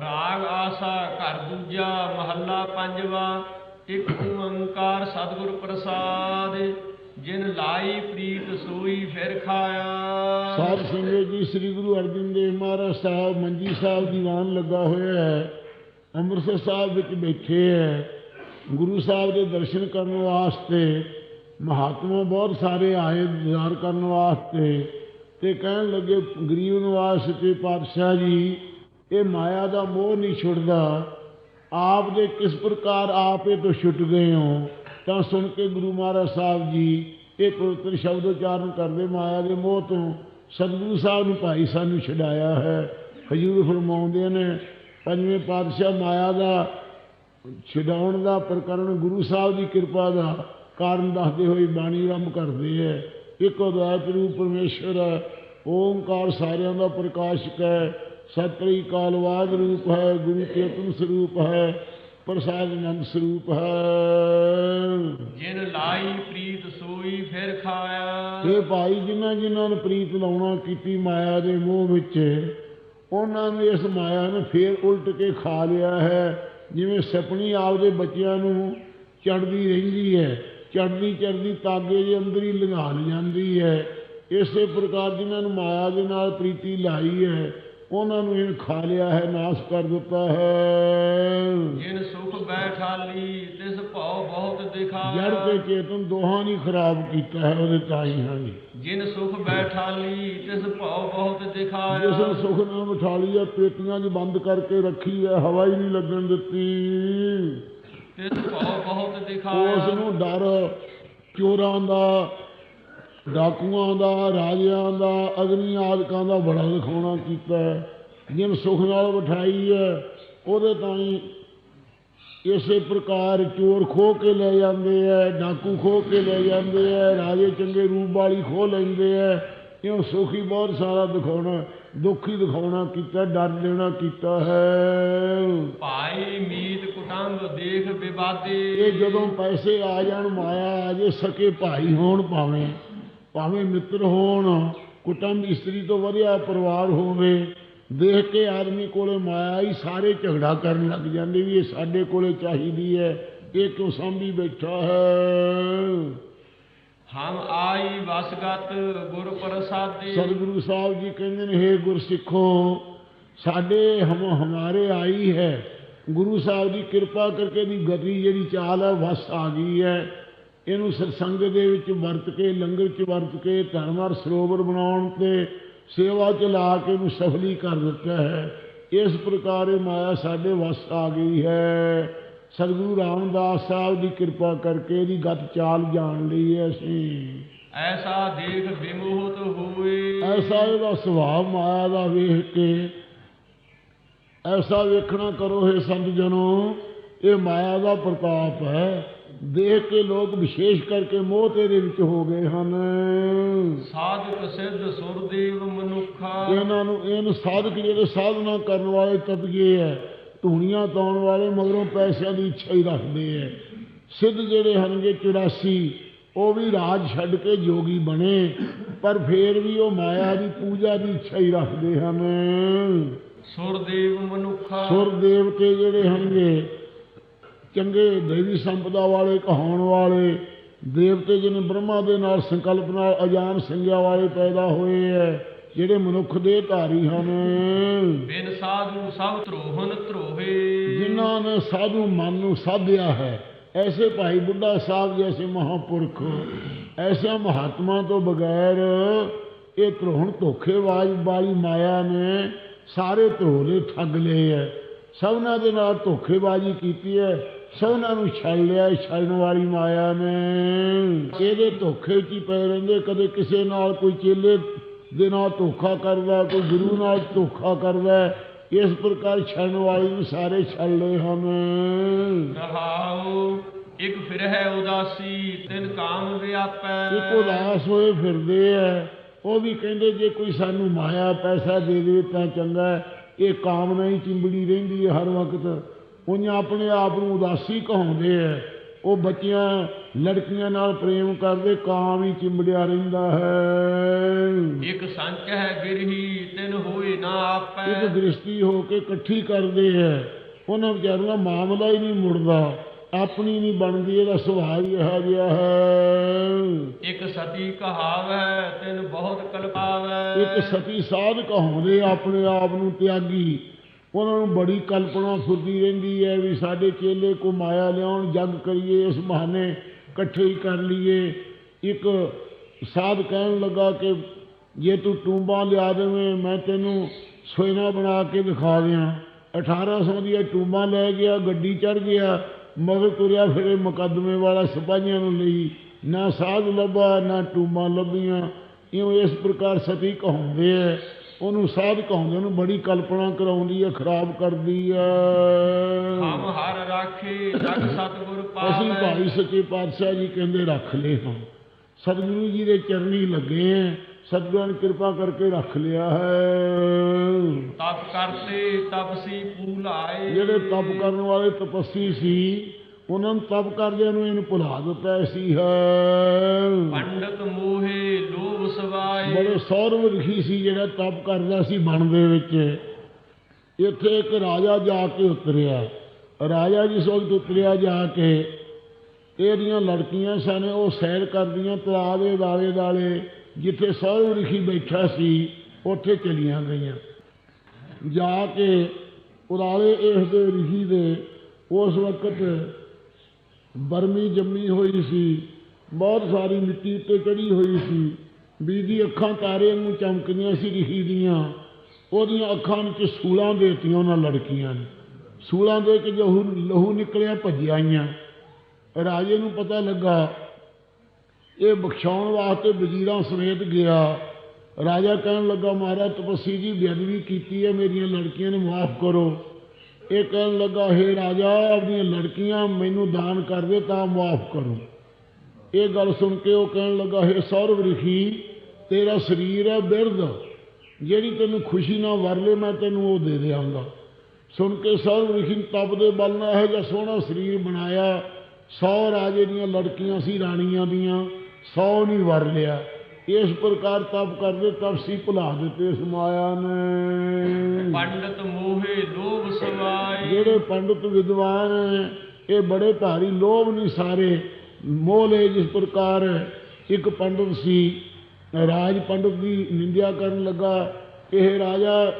ਰਾਗ ਆਸਾ, ਘਰ ਦੂਜਾ, ਮਹੱਲਾ ਪੰਜਵਾ, ਇੱਕ ਓੰਕਾਰ ਸਤਿਗੁਰ ਪ੍ਰਸਾਦ, ਜਿਨ ਲਾਈ ਪ੍ਰੀਤ ਸੋਈ ਫਿਰ ਖਾਇਆ। ਸਾਧ ਸੰਗਤ ਜੀ, ਸ੍ਰੀ ਗੁਰੂ ਅਰਜਨ ਦੇਵ ਮਹਾਰਾਜ ਸਾਹਿਬ, ਮੰਜੀ ਸਾਹਿਬ ਦੀਵਾਨ ਲੱਗਾ ਹੋਇਆ ਹੈ। ਅੰਮ੍ਰਿਤਸਰ ਸਾਹਿਬ ਵਿੱਚ ਬੈਠੇ ਹੈ। ਗੁਰੂ ਸਾਹਿਬ ਦੇ ਦਰਸ਼ਨ ਕਰਨ ਵਾਸਤੇ ਮਹਾਤਮਾ ਬਹੁਤ ਸਾਰੇ ਆਏ ਦੀਦਾਰ ਕਰਨ ਵਾਸਤੇ ਤੇ ਕਹਿਣ ਲੱਗੇ, ਗਰੀਬ ਨਿਵਾਸ ਤੇ ਪਾਤਸ਼ਾਹ ਜੀ ਇਹ ਮਾਇਆ ਦਾ ਮੋਹ ਨਹੀਂ ਛੁੱਟਦਾ। ਆਪ ਦੇ ਕਿਸ ਪ੍ਰਕਾਰ ਆਪ ਇਹ ਤੋਂ ਛੁੱਟ ਗਏ ਹੋ, ਤਾਂ ਸੁਣ ਕੇ ਗੁਰੂ ਮਹਾਰਾਜ ਸਾਹਿਬ ਜੀ ਇਹ ਪਵਿੱਤਰ ਸ਼ਬਦ ਉਚਾਰਨ ਕਰਦੇ ਮਾਇਆ ਦੇ ਮੋਹ ਤੋਂ, ਸਤਿਗੁਰੂ ਸਾਹਿਬ ਨੂੰ ਭਾਈ ਸਾਨੂੰ ਛਡਾਇਆ ਹੈ। ਹਜੂਰ ਫਰਮਾਉਂਦੇ ਨੇ, ਪੰਜਵੇਂ ਪਾਤਸ਼ਾਹ ਮਾਇਆ ਦਾ ਛਡਾਉਣ ਦਾ ਪ੍ਰਕਰਨ ਗੁਰੂ ਸਾਹਿਬ ਦੀ ਕਿਰਪਾ ਦਾ ਕਾਰਨ ਦੱਸਦੇ ਹੋਏ ਬਾਣੀ ਆਰੰਭ ਕਰਦੇ ਹੈ। ਇੱਕ ਅਦਵੈਤ ਰੂਪ ਪਰਮੇਸ਼ਰ ਹੈ, ਓੰਕਾਰ ਸਾਰਿਆਂ ਦਾ ਪ੍ਰਕਾਸ਼ਕ ਹੈ। ਸਤਿ ਕਾਲਵਾਦ ਰੂਪ ਹੈ ਗੁਰੂ ਚੇਤਨ ਸਰੂਪ ਹੈ ਪ੍ਰਸਾਦ ਆਨੰਦ ਸਰੂਪ ਹੈ। ਜਿਨ ਲਾਈ ਪ੍ਰੀਤ ਸੋਈ ਫਿਰ ਖਾਇਆ। ਇਹ ਭਾਈ ਜਿਨ੍ਹਾਂ ਜਿਨ੍ਹਾਂ ਨੂੰ ਪ੍ਰੀਤ ਲਾਉਣਾ ਕੀਤੀ ਮਾਇਆ ਦੇ ਮੋਹ ਵਿੱਚ ਉਹਨਾਂ ਨੇ ਇਸ ਮਾਇਆ ਨੂੰ ਫੇਰ ਉਲਟ ਕੇ ਖਾ ਲਿਆ ਹੈ। ਜਿਵੇਂ ਸਪਣੀ ਆਪਦੇ ਬੱਚਿਆਂ ਨੂੰ ਚੜਦੀ ਰਹਿੰਦੀ ਹੈ ਚੜਦੀ ਚੜਦੀ ਤਾਗੇ ਦੇ ਅੰਦਰ ਹੀ ਲੰਘਾ ਲ ਜਾਂਦੀ ਹੈ। ਇਸੇ ਪ੍ਰਕਾਰ ਜਿਨ੍ਹਾਂ ਨੂੰ ਮਾਇਆ ਦੇ ਨਾਲ ਪ੍ਰੀਤੀ ਲਾਈ ਹੈ ਉਹਨਾਂ ਨੂੰ ਇਹ ਖਾ ਲਿਆ ਹੈ ਨਾਸ਼ ਕਰ ਦਿੱਤਾ ਹੈ। ਜਿਨ ਸੁਖ ਬੈਠਾਲੀ ਤਿਸ ਭਉ ਬਹੁਤ ਜੜ ਦਿਖਾਇਆ ਤੇ ਚੇਤਨ ਦੋਹਾਂ ਨੇ ਖਰਾਬ ਕੀਤਾ ਹੈ ਉਹਦੇ ਤਾਈ ਹਾਂ ਜਿਨ ਸੁਖ ਬੈਠਾਲੀ ਤਿਸ ਭਉ ਬਹੁਤ ਜਿਸ ਦਿਖਾਇਆ ਨੂੰ ਸੁਖ ਨਾਲ ਬਿਠਾ ਲਈ ਹੈ ਪੇਟੀਆਂ 'ਚ ਬੰਦ ਕਰਕੇ ਰੱਖੀ ਹੈ ਹਵਾ ਹੀ ਨਹੀਂ ਲੱਗਣ ਦਿੱਤੀ। ਤਿਸ ਭਉ ਬਹੁਤ ਉਸ ਦਿਖਾਇਆ ਨੂੰ ਡਰ ਚੋਰਾਂ ਦਾ ਡਾਕੂਆਂ ਦਾ ਰਾਜਿਆਂ ਦਾ ਅਗਨੀ ਆਦਿਕਾਂ ਦਾ ਬੜਾ ਦਿਖਾਉਣਾ ਕੀਤਾ ਜਿਨ ਸੁਖ ਨਾਲ ਬਿਠਾਈ ਹੈ ਉਹਦੇ ਤਾਈਂ ਇਸੇ ਪ੍ਰਕਾਰ ਚੋਰ ਖੋ ਕੇ ਲੈ ਜਾਂਦੇ ਐ ਡਾਕੂ ਖੋ ਕੇ ਲੈ ਜਾਂਦੇ ਐ ਰਾਜੇ ਚੰਗੇ ਰੂਪ ਵਾਲੀ ਖੋ ਲੈਂਦੇ ਐ ਇਉਂ ਸੁਖੀ ਬਹੁਤ ਸਾਰਾ ਦਿਖਾਉਣਾ ਦੁੱਖ ਦਿਖਾਉਣਾ ਕੀਤਾ ਡਰ ਦੇਣਾ ਕੀਤਾ ਹੈ। ਭਾਈ ਮੀਤ ਕੁਟੰਬ ਦੇਖ ਵਿਵਾਦੇ ਇਹ ਜਦੋਂ ਪੈਸੇ ਆ ਜਾਣ ਮਾਇਆ ਆ ਜੇ ਸਕੇ ਭਾਈ ਹੋਣ ਭਾਵੇਂ। ਭਾਵੇਂ ਮਿੱਤਰ ਹੋਣ ਕੁਟੰਬ ਇਸਤਰੀ ਤੋਂ ਵਧੀਆ ਪਰਿਵਾਰ ਹੋਵੇ ਦੇਖ ਕੇ ਆਦਮੀ ਕੋਲੇ ਮਾਇਆ ਹੀ ਸਾਰੇ ਝਗੜਾ ਕਰਨ ਲੱਗ ਜਾਂਦੇ ਵੀ ਇਹ ਸਾਡੇ ਕੋਲੇ ਚਾਹੀਦੀ ਹੈ ਇਹ ਕਿਉਂ ਸਾਂਭੀ ਬੈਠਾ ਹੈ? ਹਮ ਆਈ ਵਸਗਤ ਗੁਰ ਪ੍ਰਸਾਦੇ। ਸਤਿਗੁਰੂ ਸਾਹਿਬ ਜੀ ਕਹਿੰਦੇ ਨੇ ਹੇ ਗੁਰਸਿੱਖੋ ਸਾਡੇ ਹਮ ਹਮਾਰੇ ਆਈ ਹੈ। ਗੁਰੂ ਸਾਹਿਬ ਦੀ ਕਿਰਪਾ ਕਰਕੇ ਦੀ ਗਤੀ ਜਿਹੜੀ ਚਾਲ ਹੈ ਵਸ ਆ ਗਈ ਹੈ। ਇਹਨੂੰ ਸਤਸੰਗ ਦੇ ਵਿੱਚ ਵਰਤ ਕੇ ਲੰਗਰ 'ਚ ਵਰਤ ਕੇ ਧਰਮਰ ਸਰੋਵਰ ਬਣਾਉਣ ਤੇ ਸੇਵਾ 'ਚ ਲਾ ਕੇ ਇਹਨੂੰ ਸਫਲੀ ਕਰ ਦਿੱਤਾ ਹੈ। ਇਸ ਪ੍ਰਕਾਰ ਇਹ ਮਾਇਆ ਸਾਡੇ ਵਸ ਆ ਗਈ ਹੈ। ਸਤਿਗੁਰੂ ਰਾਮਦਾਸ ਸਾਹਿਬ ਦੀ ਕਿਰਪਾ ਕਰਕੇ ਇਹਦੀ ਗਤ ਚਾਲ ਜਾਣ ਲਈ ਹੈ ਅਸੀਂ। ਐਸਾ ਦੇਖ ਵਿਮੋਹਤ ਹੋਏ। ਐਸਾ ਇਹਦਾ ਸੁਭਾਅ ਮਾਇਆ ਦਾ ਵੇਖ ਕੇ ਐਸਾ ਵੇਖਣਾ ਕਰੋ ਹੈ ਸੰਤ ਜਨੋ ਇਹ ਮਾਇਆ ਦਾ ਪ੍ਰਤਾਪ ਹੈ। ਦੇਖ ਕੇ ਲੋਕ ਵਿਸ਼ੇਸ਼ ਕਰਕੇ ਮੋਹ ਤੇਰੇ ਵਿੱਚ ਹੋ ਗਏ ਹਨ। ਸਾਧਕ ਸਿੱਧ ਸੁਰਦੇਵ ਮਨੁੱਖਾ। ਇਹਨਾਂ ਨੂੰ ਇਹਨ ਸਾਧਕ ਜਿਹੜੇ ਸਾਧਨਾ ਕਰਨ ਵਾਲੇ ਤਪਗੇ ਹੈ ਧੂਣੀਆਂ ਤਾਉਣ ਵਾਲੇ ਮਗਰੋਂ ਪੈਸਿਆਂ ਦੀ ਇੱਛਾ ਹੀ ਰੱਖਦੇ ਹੈ ਸਿੱਧ ਜਿਹੜੇ ਹਨਗੇ 84 ਉਹ ਵੀ ਰਾਜ ਛੱਡ ਕੇ ਜੋਗੀ ਬਣੇ ਪਰ ਫੇਰ ਵੀ ਉਹ ਮਾਇਆ ਦੀ ਪੂਜਾ ਦੀ ਇੱਛਾ ਹੀ ਰੱਖਦੇ ਹਨ। ਸੁਰਦੇਵ ਮਨੁੱਖਾ। ਸੁਰ ਦੇਵਤੇ ਜਿਹੜੇ ਹਨਗੇ ਚੰਗੇ ਦੇਵੀ ਸੰਪਦਾ ਵਾਲੇ ਕਹਾਉਣ ਵਾਲੇ ਦੇਵਤੇ ਜਿਹਨੇ ਬ੍ਰਹਮਾ ਦੇ ਨਾਲ ਸੰਕਲਪ ਨਾਲ ਅਜਾਨ ਸੰਗਿਆ ਵਾਲੇ ਪੈਦਾ ਹੋਏ ਹੈ ਜਿਹੜੇ ਮਨੁੱਖ ਦੇ ਧਾਰੀ ਹਨ। ਬਿਨ ਸਾਧੂ ਸਭ ਧਰੋਹਨ ਧਰੋਹੇ। ਜਿਨ੍ਹਾਂ ਨੇ ਸਾਧੂ ਮਨ ਨੂੰ ਸਾਧਿਆ ਹੈ ਐਸੇ ਭਾਈ ਬੁੱਢਾ ਸਾਹਿਬ ਜੈਸੇ ਮਹਾਪੁਰਖ ਐਸੇ ਮਹਾਤਮਾ ਤੋਂ ਬਗੈਰ ਇਹ ਧਰੋਹਣ ਧੋਖੇਬਾਜ਼ ਵਾਲੀ ਮਾਇਆ ਨੇ ਸਾਰੇ ਧਰੋਲੇ ਠੱਗ ਲਏ ਹੈ ਸਭਨਾਂ ਦੇ ਨਾਲ ਧੋਖੇਬਾਜ਼ੀ ਕੀਤੀ ਹੈ ਸਭਨਾਂ ਨੂੰ ਛੱਡ ਲਿਆ ਹੈ ਛੱਡਣ ਵਾਲੀ ਮਾਇਆ ਨੇ। ਇਹਦੇ ਧੋਖੇ 'ਚ ਹੀ ਪਏ ਰਹਿੰਦੇ ਕਦੇ ਕਿਸੇ ਨਾਲ ਕੋਈ ਚੇਲੇ ਦੇ ਨਾਲ ਧੋਖਾ ਕਰਦਾ ਕੋਈ ਗੁਰੂ ਨਾਲ ਧੋਖਾ ਕਰਦਾ। ਇਸ ਪ੍ਰਕਾਰ ਛੱਡਣ ਵਾਲੀ ਨੂੰ ਸਾਰੇ ਛੱਡ ਲਏ ਹਨ। ਰਹਾਉ ਇੱਕ ਫਿਰ ਹੈ ਉਦਾਸੀ ਤਿਨ ਕਾਮ ਵਿਆਪੈ। ਇੱਕ ਉਦਾਸ ਹੋਏ ਫਿਰਦੇ ਐ। ਉਹ ਵੀ ਕਹਿੰਦੇ ਜੇ ਕੋਈ ਸਾਨੂੰ ਮਾਇਆ ਪੈਸਾ ਦੇ ਦੇ ਤਾਂ ਚੰਗਾ। ਇਹ ਕਾਮਨਾ ਹੀ ਚਿੰਬੜੀ ਰਹਿੰਦੀ ਹੈ ਹਰ ਵਕਤ। ਉਹਨਾਂ ਆਪਣੇ ਆਪ ਨੂੰ ਉਦਾਸੀ ਕਹਾਉਂਦੇ ਐ ਉਹ ਬੱਚੀਆਂ ਲੜਕੀਆਂ ਨਾਲ ਪ੍ਰੇਮ ਕਰਦੇ ਕਾਂ ਵੀ ਚਿੰਬੜਿਆ ਰਹਿੰਦਾ ਹੈ। ਇਕ ਸੰਚ ਹੈ ਬਿਰਹੀ ਤਿਨ ਹੋਏ ਨਾ ਆਪੈ। ਇੱਕ ਦ੍ਰਿਸ਼ਟੀ ਹੋ ਕੇ ਇਕੱਠੀ ਕਰਦੇ ਐ ਉਹਨਾਂ ਵਿਚਾਰਾਂ ਦਾ ਮਾਮਲਾ ਹੀ ਨਹੀਂ ਮੁੜਦਾ। ਆਪਣੀ ਨਹੀਂ ਬਣਦੀ ਇਹਦਾ ਸੁਭਾਅ ਹੀ ਇਹੋ ਜਿਹਾ ਹੈ। ਇਕ ਸਤੀ ਕਹਾਵੈ ਤਿਨ ਬਹੁਤ ਕਲਪਾਵੈ। ਇੱਕ ਸਤੀ ਸਾਧ ਕਹਾਉਂਦੇ ਆਪਣੇ ਆਪ ਨੂੰ ਤਿਆਗੀ। ਉਹਨਾਂ ਨੂੰ ਬੜੀ ਕਲਪਨਾ ਫੁਰਦੀ ਰਹਿੰਦੀ ਹੈ ਵੀ ਸਾਡੇ ਚੇਲੇ ਕੋ ਮਾਇਆ ਲਿਆਉਣ, ਜਗ ਕਰੀਏ, ਇਸ ਬਹਾਨੇ ਇਕੱਠੇ ਹੀ ਕਰ ਲਈਏ। ਇੱਕ ਸਾਧ ਕਹਿਣ ਲੱਗਾ ਕਿ ਜੇ ਤੂੰ ਟੂੰਬਾਂ ਲਿਆ ਦੇਵੇਂ, ਮੈਂ ਤੈਨੂੰ ਸੋਇਨਾ ਬਣਾ ਕੇ ਦਿਖਾ ਦਿਆਂ। 1800 ਦੀਆਂ ਟੂੰਬਾਂ ਲੈ ਗਿਆ, ਗੱਡੀ ਚੜ ਗਿਆ, ਮਗਰ ਤੁਰਿਆ ਫਿਰੇ ਮੁਕੱਦਮੇ ਵਾਲਾ ਸਿਪਾਹੀਆਂ ਨੂੰ ਲਈ। ਨਾ ਸਾਧ ਲੱਭਾ, ਨਾ ਟੂੰਬਾਂ ਲੱਭੀਆਂ। ਇਉਂ ਇਸ ਪ੍ਰਕਾਰ ਸਤੀ ਕਹਾਉਂਦੇ ਐ ਉਹਨੂੰ ਸਾਧ ਕਹਾਉਂਦੇ ਨੂੰ ਬੜੀ ਕਲਪਨਾ ਕਰਾਉਂਦੀ ਐ ਖਰਾਬ ਕਰਦੀ ਐ ਹਮ ਹਰ ਰਾਖੇ ਰਖ ਸਤਿਗੁਰ ਅਸੀਂ ਪਾਵੈ। ਭਾਈ ਸੱਚੇ ਪਾਤਸ਼ਾਹ ਜੀ ਕਹਿੰਦੇ ਰੱਖ ਲਏ ਹਾਂ। ਸਤਿਗੁਰੂ ਜੀ ਦੇ ਚਰਨੀ ਲੱਗੇ ਐ ਸਤਿਗੁਰਾਂ ਨੇ ਕਿਰਪਾ ਕਰਕੇ ਰੱਖ ਲਿਆ ਹੈ। ਤਪ ਕਰਤੇ ਤਪਸੀ ਭੂਲਾਏ ਜਿਹੜੇ ਤਪ ਕਰਨ ਵਾਲੇ ਤਪੱਸੀ ਸੀ ਉਹਨਾਂ ਨੂੰ ਤਪ ਕਰਦਿਆਂ ਨੂੰ ਇਹਨੂੰ ਭੁਲਾ ਦਿੱਤਾ ਸੀ ਹੈ। ਪੰਡਤ ਮੋਹੇ ਲੋਭ ਸਵਾਏ ਬੜੇ ਸੌਰਵ ਰਖੀ ਸੀ ਜਿਹੜਾ ਤਪ ਕਰਦਾ ਸੀ ਬਣ ਦੇ ਵਿੱਚ ਇੱਥੇ ਇੱਕ ਰਾਜਾ ਜਾ ਕੇ ਉਤਰਿਆ ਰਾਜਾ ਜਿਸ ਵਕਤ ਉਤਰਿਆ ਜਾ ਕੇ ਇਹਦੀਆਂ ਲੜਕੀਆਂ ਸਨ ਉਹ ਸੈਰ ਕਰਦੀਆਂ ਤਲਾਅ ਦੇ ਦਾਲੇ ਦਾਲੇ ਜਿੱਥੇ ਸੌਰਵ ਰਖੀ ਬੈਠਾ ਸੀ ਉੱਥੇ ਚਲੀਆਂ ਗਈਆਂ ਜਾ ਕੇ ਉਰਾਲੇ ਇਸ ਦੇ ਰਿਸ਼ੀ ਦੇ ਉਸ ਵਕਤ ਬਰਮੀ ਜੰਮੀ ਹੋਈ ਸੀ ਬਹੁਤ ਸਾਰੀ ਮਿੱਟੀ ਉੱਤੇ ਚੜੀ ਹੋਈ ਸੀ ਬੀ ਦੀ ਅੱਖਾਂ ਤਾਰੇ ਨੂੰ ਚਮਕਦੀਆਂ ਸੀ ਰਿਸ਼ੀ ਦੀਆਂ ਉਹਦੀਆਂ ਅੱਖਾਂ ਵਿੱਚ ਸੂਲਾਂ ਦੇਤੀਆਂ, ਉਹਨਾਂ ਲੜਕੀਆਂ ਨੇ। ਸੂਲਾਂ ਦੇ ਕੇ ਲਹੂ ਲਹੂ ਨਿਕਲਿਆ, ਭੱਜੀਆਂ ਆਈਆਂ। ਰਾਜੇ ਨੂੰ ਪਤਾ ਲੱਗਾ, ਇਹ ਬਖਸ਼ਾਉਣ ਵਾਸਤੇ ਵਜ਼ੀਰਾਂ ਸਮੇਤ ਗਿਆ। ਰਾਜਾ ਕਹਿਣ ਲੱਗਾ, ਮਹਾਰਾਜ, ਤਪੱਸੀ ਜੀ, ਬੇਅਦਬੀ ਕੀਤੀ ਹੈ, ਮੇਰੀਆਂ ਲੜਕੀਆਂ ਨੂੰ ਮਾਫ ਕਰੋ। ਇਹ ਕਹਿਣ ਲੱਗਾ, ਹੇ ਰਾਜਾ, ਆਪਣੀਆਂ ਲੜਕੀਆਂ ਮੈਨੂੰ ਦਾਨ ਕਰ ਦੇ, ਤਾਂ ਮਾਫ ਕਰੋ। ਇਹ ਗੱਲ ਸੁਣ ਕੇ ਉਹ ਕਹਿਣ ਲੱਗਾ, ਹੇ ਸੌਰਵ ਰਿਖੀ ਤੇਰਾ ਸਰੀਰ ਹੈ ਬਿਰਧ। ਜਿਹੜੀ ਤੈਨੂੰ ਖੁਸ਼ੀ ਨਾਲ ਵਰਲੇ ਮੈਂ ਤੈਨੂੰ ਉਹ ਦੇ ਦਿਆਂਗਾ। ਸੁਣ ਕੇ ਸੌਰਵ ਰਿਖੀ ਨੇ ਤਪ ਦੇ ਬਲ ਨਾਲ ਇਹੋ ਜਿਹਾ ਸੋਹਣਾ ਸਰੀਰ ਬਣਾਇਆ। ਸੌ ਰਾਜੇ ਦੀਆਂ ਲੜਕੀਆਂ ਸੀ ਰਾਣੀਆਂ ਦੀਆਂ। ਸੌ ਨਹੀਂ ਵਰ ਲਿਆ। ਇਸ ਪ੍ਰਕਾਰ ਤਪ ਕਰਦੇ ਤਪਸੀ ਭੁਲਾ ਦਿੱਤੇ ਇਸ ਮਾਇਆ ਨੇ। ਪੰਡਤ ਮੋਹੇ ਲੋਭ ਸਵਾਏ ਜਿਹੜੇ ਪੰਡਤ ਵਿਦਵਾਨ ਇਹ ਬੜੇ ਭਾਰੀ ਲੋਭ ਨਹੀਂ ਸਾਰੇ ਮੋਹ ਲਏ ਜਿਸ ਪ੍ਰਕਾਰ ਇੱਕ ਪੰਡਤ ਸੀ ਰਾਜ ਪੰਡਤ ਦੀ ਨਿੰਦਿਆ ਕਰਨ ਲੱਗਾ ਇਹ ਰਾਜਾ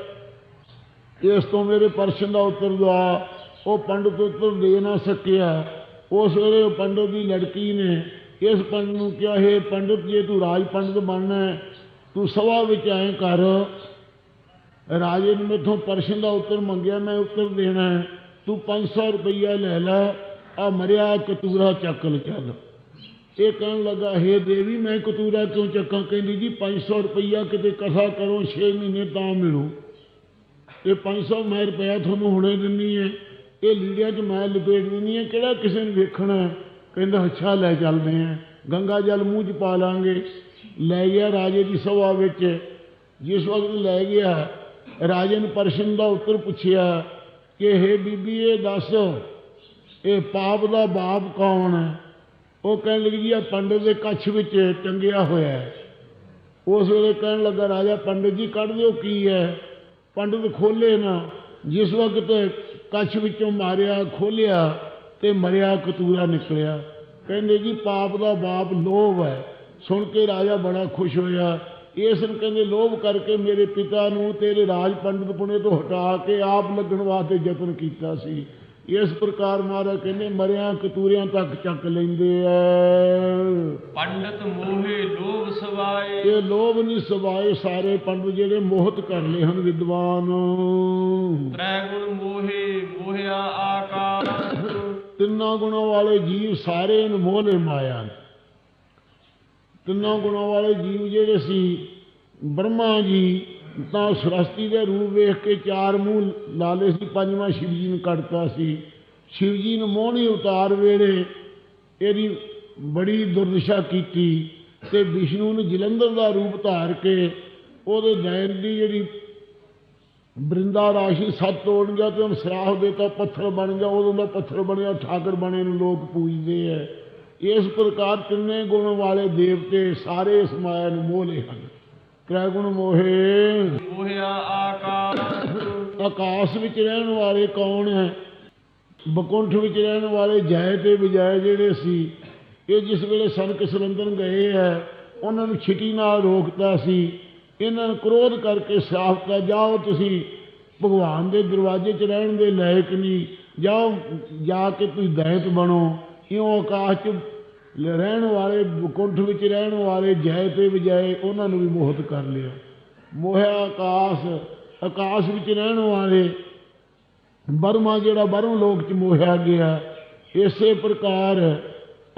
ਇਸ ਤੋਂ ਮੇਰੇ ਪ੍ਰਸ਼ਨ ਦਾ ਉੱਤਰ ਦਵਾ ਉਹ ਪੰਡਤ ਉੱਤਰ ਦੇ ਨਾ ਸਕਿਆ ਉਸ ਵੇਲੇ ਉਹ ਪੰਡਤ ਦੀ ਲੜਕੀ ਨੇ ਇਸ ਪੰਡਤ ਨੂੰ ਕਿਹਾ ਹੈ ਪੰਡਤ ਜੇ ਤੂੰ ਰਾਜ ਪੰਡਤ ਬਣਨਾ ਹੈ, ਤੂੰ ਸਭਾ ਵਿੱਚ ਐਂ ਕਰ ਰਾਜੇ ਨੇ ਮੇਥੋਂ ਪ੍ਰਸ਼ਨ ਦਾ ਉੱਤਰ ਮੰਗਿਆ ਮੈਂ ਉੱਤਰ ਦੇਣਾ ਹੈ ਤੂੰ 500 ਰੁਪਈਆ ਲੈ ਲੈ ਆ ਮਰਿਆ ਕਤੂਰਾ ਚੱਕ ਲੈ ਚੱਲ ਇਹ ਕਹਿਣ ਲੱਗਾ, ਹੇ ਦੇਵੀ, ਮੈਂ ਕਤੂਰਾ ਕਿਉਂ ਚੱਕਾਂ? ਕਹਿੰਦੀ, ਜੀ 500 ਰੁਪਈਆ ਕਿਤੇ ਕਥਾ ਕਰੋ 6 ਮਹੀਨੇ ਤਾਂ ਮਿਲੂ। ਇਹ 500 ਮੈਂ ਰੁਪਇਆ ਤੁਹਾਨੂੰ ਹੁਣੇ ਦਿੰਨੀ ਹੈ ਇਹ ਲੀੜਿਆਂ 'ਚ ਮੈਂ ਲਪੇਟ ਦਿੰਨੀ ਹੈ ਕਿਹੜਾ ਕਿਸੇ ਨੂੰ ਵੇਖਣਾ? ਕਹਿੰਦਾ, ਅੱਛਾ, ਲੈ ਚੱਲਦੇ ਆ। ਗੰਗਾ ਜਲ ਮੂੰਹ 'ਚ ਪਾ ਲਾਂਗੇ। ਲੈ ਗਿਆ ਰਾਜੇ ਦੀ ਸਭਾ ਵਿੱਚ। ਜਿਸ ਵਕਤ ਲੈ ਗਿਆ, ਰਾਜੇ ਨੇ ਪ੍ਰਸ਼ਨ ਦਾ ਉੱਤਰ ਪੁੱਛਿਆ ਕਿ, ਹੇ ਬੀਬੀ, ਇਹ ਦੱਸ, ਇਹ ਪਾਪ ਦਾ ਬਾਪ ਕੌਣ ਹੈ? ਉਹ ਕਹਿਣ ਲੱਗੀ ਜੀ ਆ ਪੰਡਤ ਦੇ ਕੱਛ ਵਿੱਚ ਟੰਗਿਆ ਹੋਇਆ ਹੈ। ਉਸ ਵੇਲੇ ਕਹਿਣ ਲੱਗਾ, ਰਾਜਾ ਪੰਡਤ ਜੀ, ਕੱਢ ਦਿਓ ਕੀ ਹੈ? ਪੰਡਤ ਖੋਲੇ ਨਾ। ਜਿਸ ਵਕਤ ਕੱਛ ਵਿੱਚੋਂ ਮਾਰਿਆ ਖੋਲਿਆ ਤੇ ਮਰਿਆ, ਕਤੂਰਾ ਨਿਕਲਿਆ। ਕਹਿੰਦੇ ਜੀ, ਪਾਪ ਦਾ ਬਾਪ ਲੋਭ ਹੈ। ਸੁਣ ਕੇ ਰਾਜਾ ਬੜਾ ਖੁਸ਼ ਹੋਇਆ। ਇਸ ਨੂੰ ਕਹਿੰਦੇ, ਲੋਭ ਕਰਕੇ ਮੇਰੇ ਪਿਤਾ ਨੂੰ ਤੇਰੇ ਰਾਜ ਪੰਡਤ ਪੁਣੇ ਤੋਂ ਹਟਾ ਕੇ ਆਪ ਲੱਗਣ ਵਾਸਤੇ ਯਤਨ ਕੀਤਾ ਸੀ। ਇਸ ਪ੍ਰਕਾਰ ਮਹਾਰਾਜ ਕਹਿੰਦੇ ਮਰਿਆ ਕਤੂਰਿਆਂ ਤੱਕ ਚੱਕ ਲੈਂਦੇ ਐ। ਪੰਡਤ ਮੋਹੇ ਲੋਭ ਸਵਾਏ। ਇਹ ਲੋਭ ਨਹੀਂ ਸਵਾਏ ਸਾਰੇ ਪੰਡਤ ਜਿਹੜੇ ਮੋਹਤ ਕਰ ਲਏ ਹਨ ਵਿਦਵਾਨ। ਤ੍ਰੈ ਗੁਣ ਮੋਹੇ ਮੋਹਿਆ ਆਕਾਸ਼ ਤਿੰਨਾਂ ਗੁਣਾਂ ਵਾਲੇ ਜੀਵ ਸਾਰੇ ਨੂੰ ਮੋਹਲੇ ਮਾਇਆ ਤਿੰਨਾਂ ਗੁਣਾਂ ਵਾਲੇ ਜੀਵ ਜਿਹੜੇ ਸੀ ਬ੍ਰਹਮਾ ਜੀ ਤਾਂ ਸਰਸਤੀ ਦੇ ਰੂਪ ਵੇਖ ਕੇ ਚਾਰ ਮੂੰਹ ਲਾਲੇ ਸੀ, ਪੰਜਵਾਂ ਸ਼ਿਵ ਜੀ ਨੂੰ ਕੱਢਤਾ ਸੀ। ਸ਼ਿਵ ਜੀ ਨੂੰ ਮੋਹਣੀ ਉਤਾਰ ਵੇਲੇ ਇਹਦੀ ਬੜੀ ਦੁਰਦਸ਼ਾ ਕੀਤੀ ਤੇ ਵਿਸ਼ਨੂੰ ਨੂੰ ਜਲੰਧਰ ਦਾ ਰੂਪ ਧਾਰ ਕੇ ਉਹਦੇ ਨੈਣ ਦੀ ਜਿਹੜੀ ਬ੍ਰਿੰਦਾ ਰਾਸ਼ੀ ਸੱਤ ਤੋੜ ਗਿਆ ਤੇ ਉਹਨੂੰ ਸਰਾਹ ਦੇਤਾ, ਪੱਥਰ ਬਣ ਗਿਆ, ਉਦੋਂ ਦਾ ਪੱਥਰ ਬਣਿਆ, ਠਾਕਰ ਬਣੇ ਨੂੰ ਲੋਕ ਪੂਜਦੇ ਐ। ਇਸ ਪ੍ਰਕਾਰ ਤਿੰਨੇ ਗੁਣ ਵਾਲੇ ਦੇਵਤੇ ਸਾਰੇ ਇਸ ਮਾਇਆ ਨੂੰ ਮੋਹ ਹਨ। ਤ੍ਰੈ ਗੁਣ ਮੋਹੇ? ਮੋਹਿਆ ਆਕਾਸ਼। ਆਕਾਸ਼ ਵਿੱਚ ਰਹਿਣ ਵਾਲੇ ਕੌਣ ਹੈ? ਬਕੁੰਠ ਵਿੱਚ ਰਹਿਣ ਵਾਲੇ ਜੈ ਤੇ ਵਿਜੈ ਜਿਹੜੇ ਸੀ ਇਹ ਜਿਸ ਵੇਲੇ ਸਨਕ ਸਰੰਦਨ ਗਏ ਹੈ ਉਹਨਾਂ ਨੂੰ ਛਿਟੀ ਨਾਲ ਰੋਕਤਾ ਸੀ। ਇਹਨਾਂ ਨੂੰ ਕ੍ਰੋਧ ਕਰਕੇ ਸਾਫਤਾ ਜਾਓ ਤੁਸੀਂ ਭਗਵਾਨ ਦੇ ਦਰਵਾਜ਼ੇ 'ਚ ਰਹਿਣ ਦੇ ਲਾਇਕ ਨਹੀਂ। ਜਾਓ ਜਾ ਕੇ ਤੁਸੀਂ ਦੈਤ ਬਣੋ। ਇਉਂ ਆਕਾਸ਼ 'ਚ ਰਹਿਣ ਵਾਲੇ ਕੁੰਠ ਵਿੱਚ ਰਹਿਣ ਵਾਲੇ ਜੈ ਤੇ ਵਿਜੈ, ਉਹਨਾਂ ਨੂੰ ਵੀ ਮੋਹਿਤ ਕਰ ਲਿਆ। ਮੋਹਿਆ ਆਕਾਸ਼ ਆਕਾਸ਼ ਵਿੱਚ ਰਹਿਣ ਵਾਲੇ ਬਰਮਾ ਜਿਹੜਾ ਬਰਮ ਲੋਕ ਚ ਮੋਹਿਆ ਗਿਆ, ਇਸੇ ਪ੍ਰਕਾਰ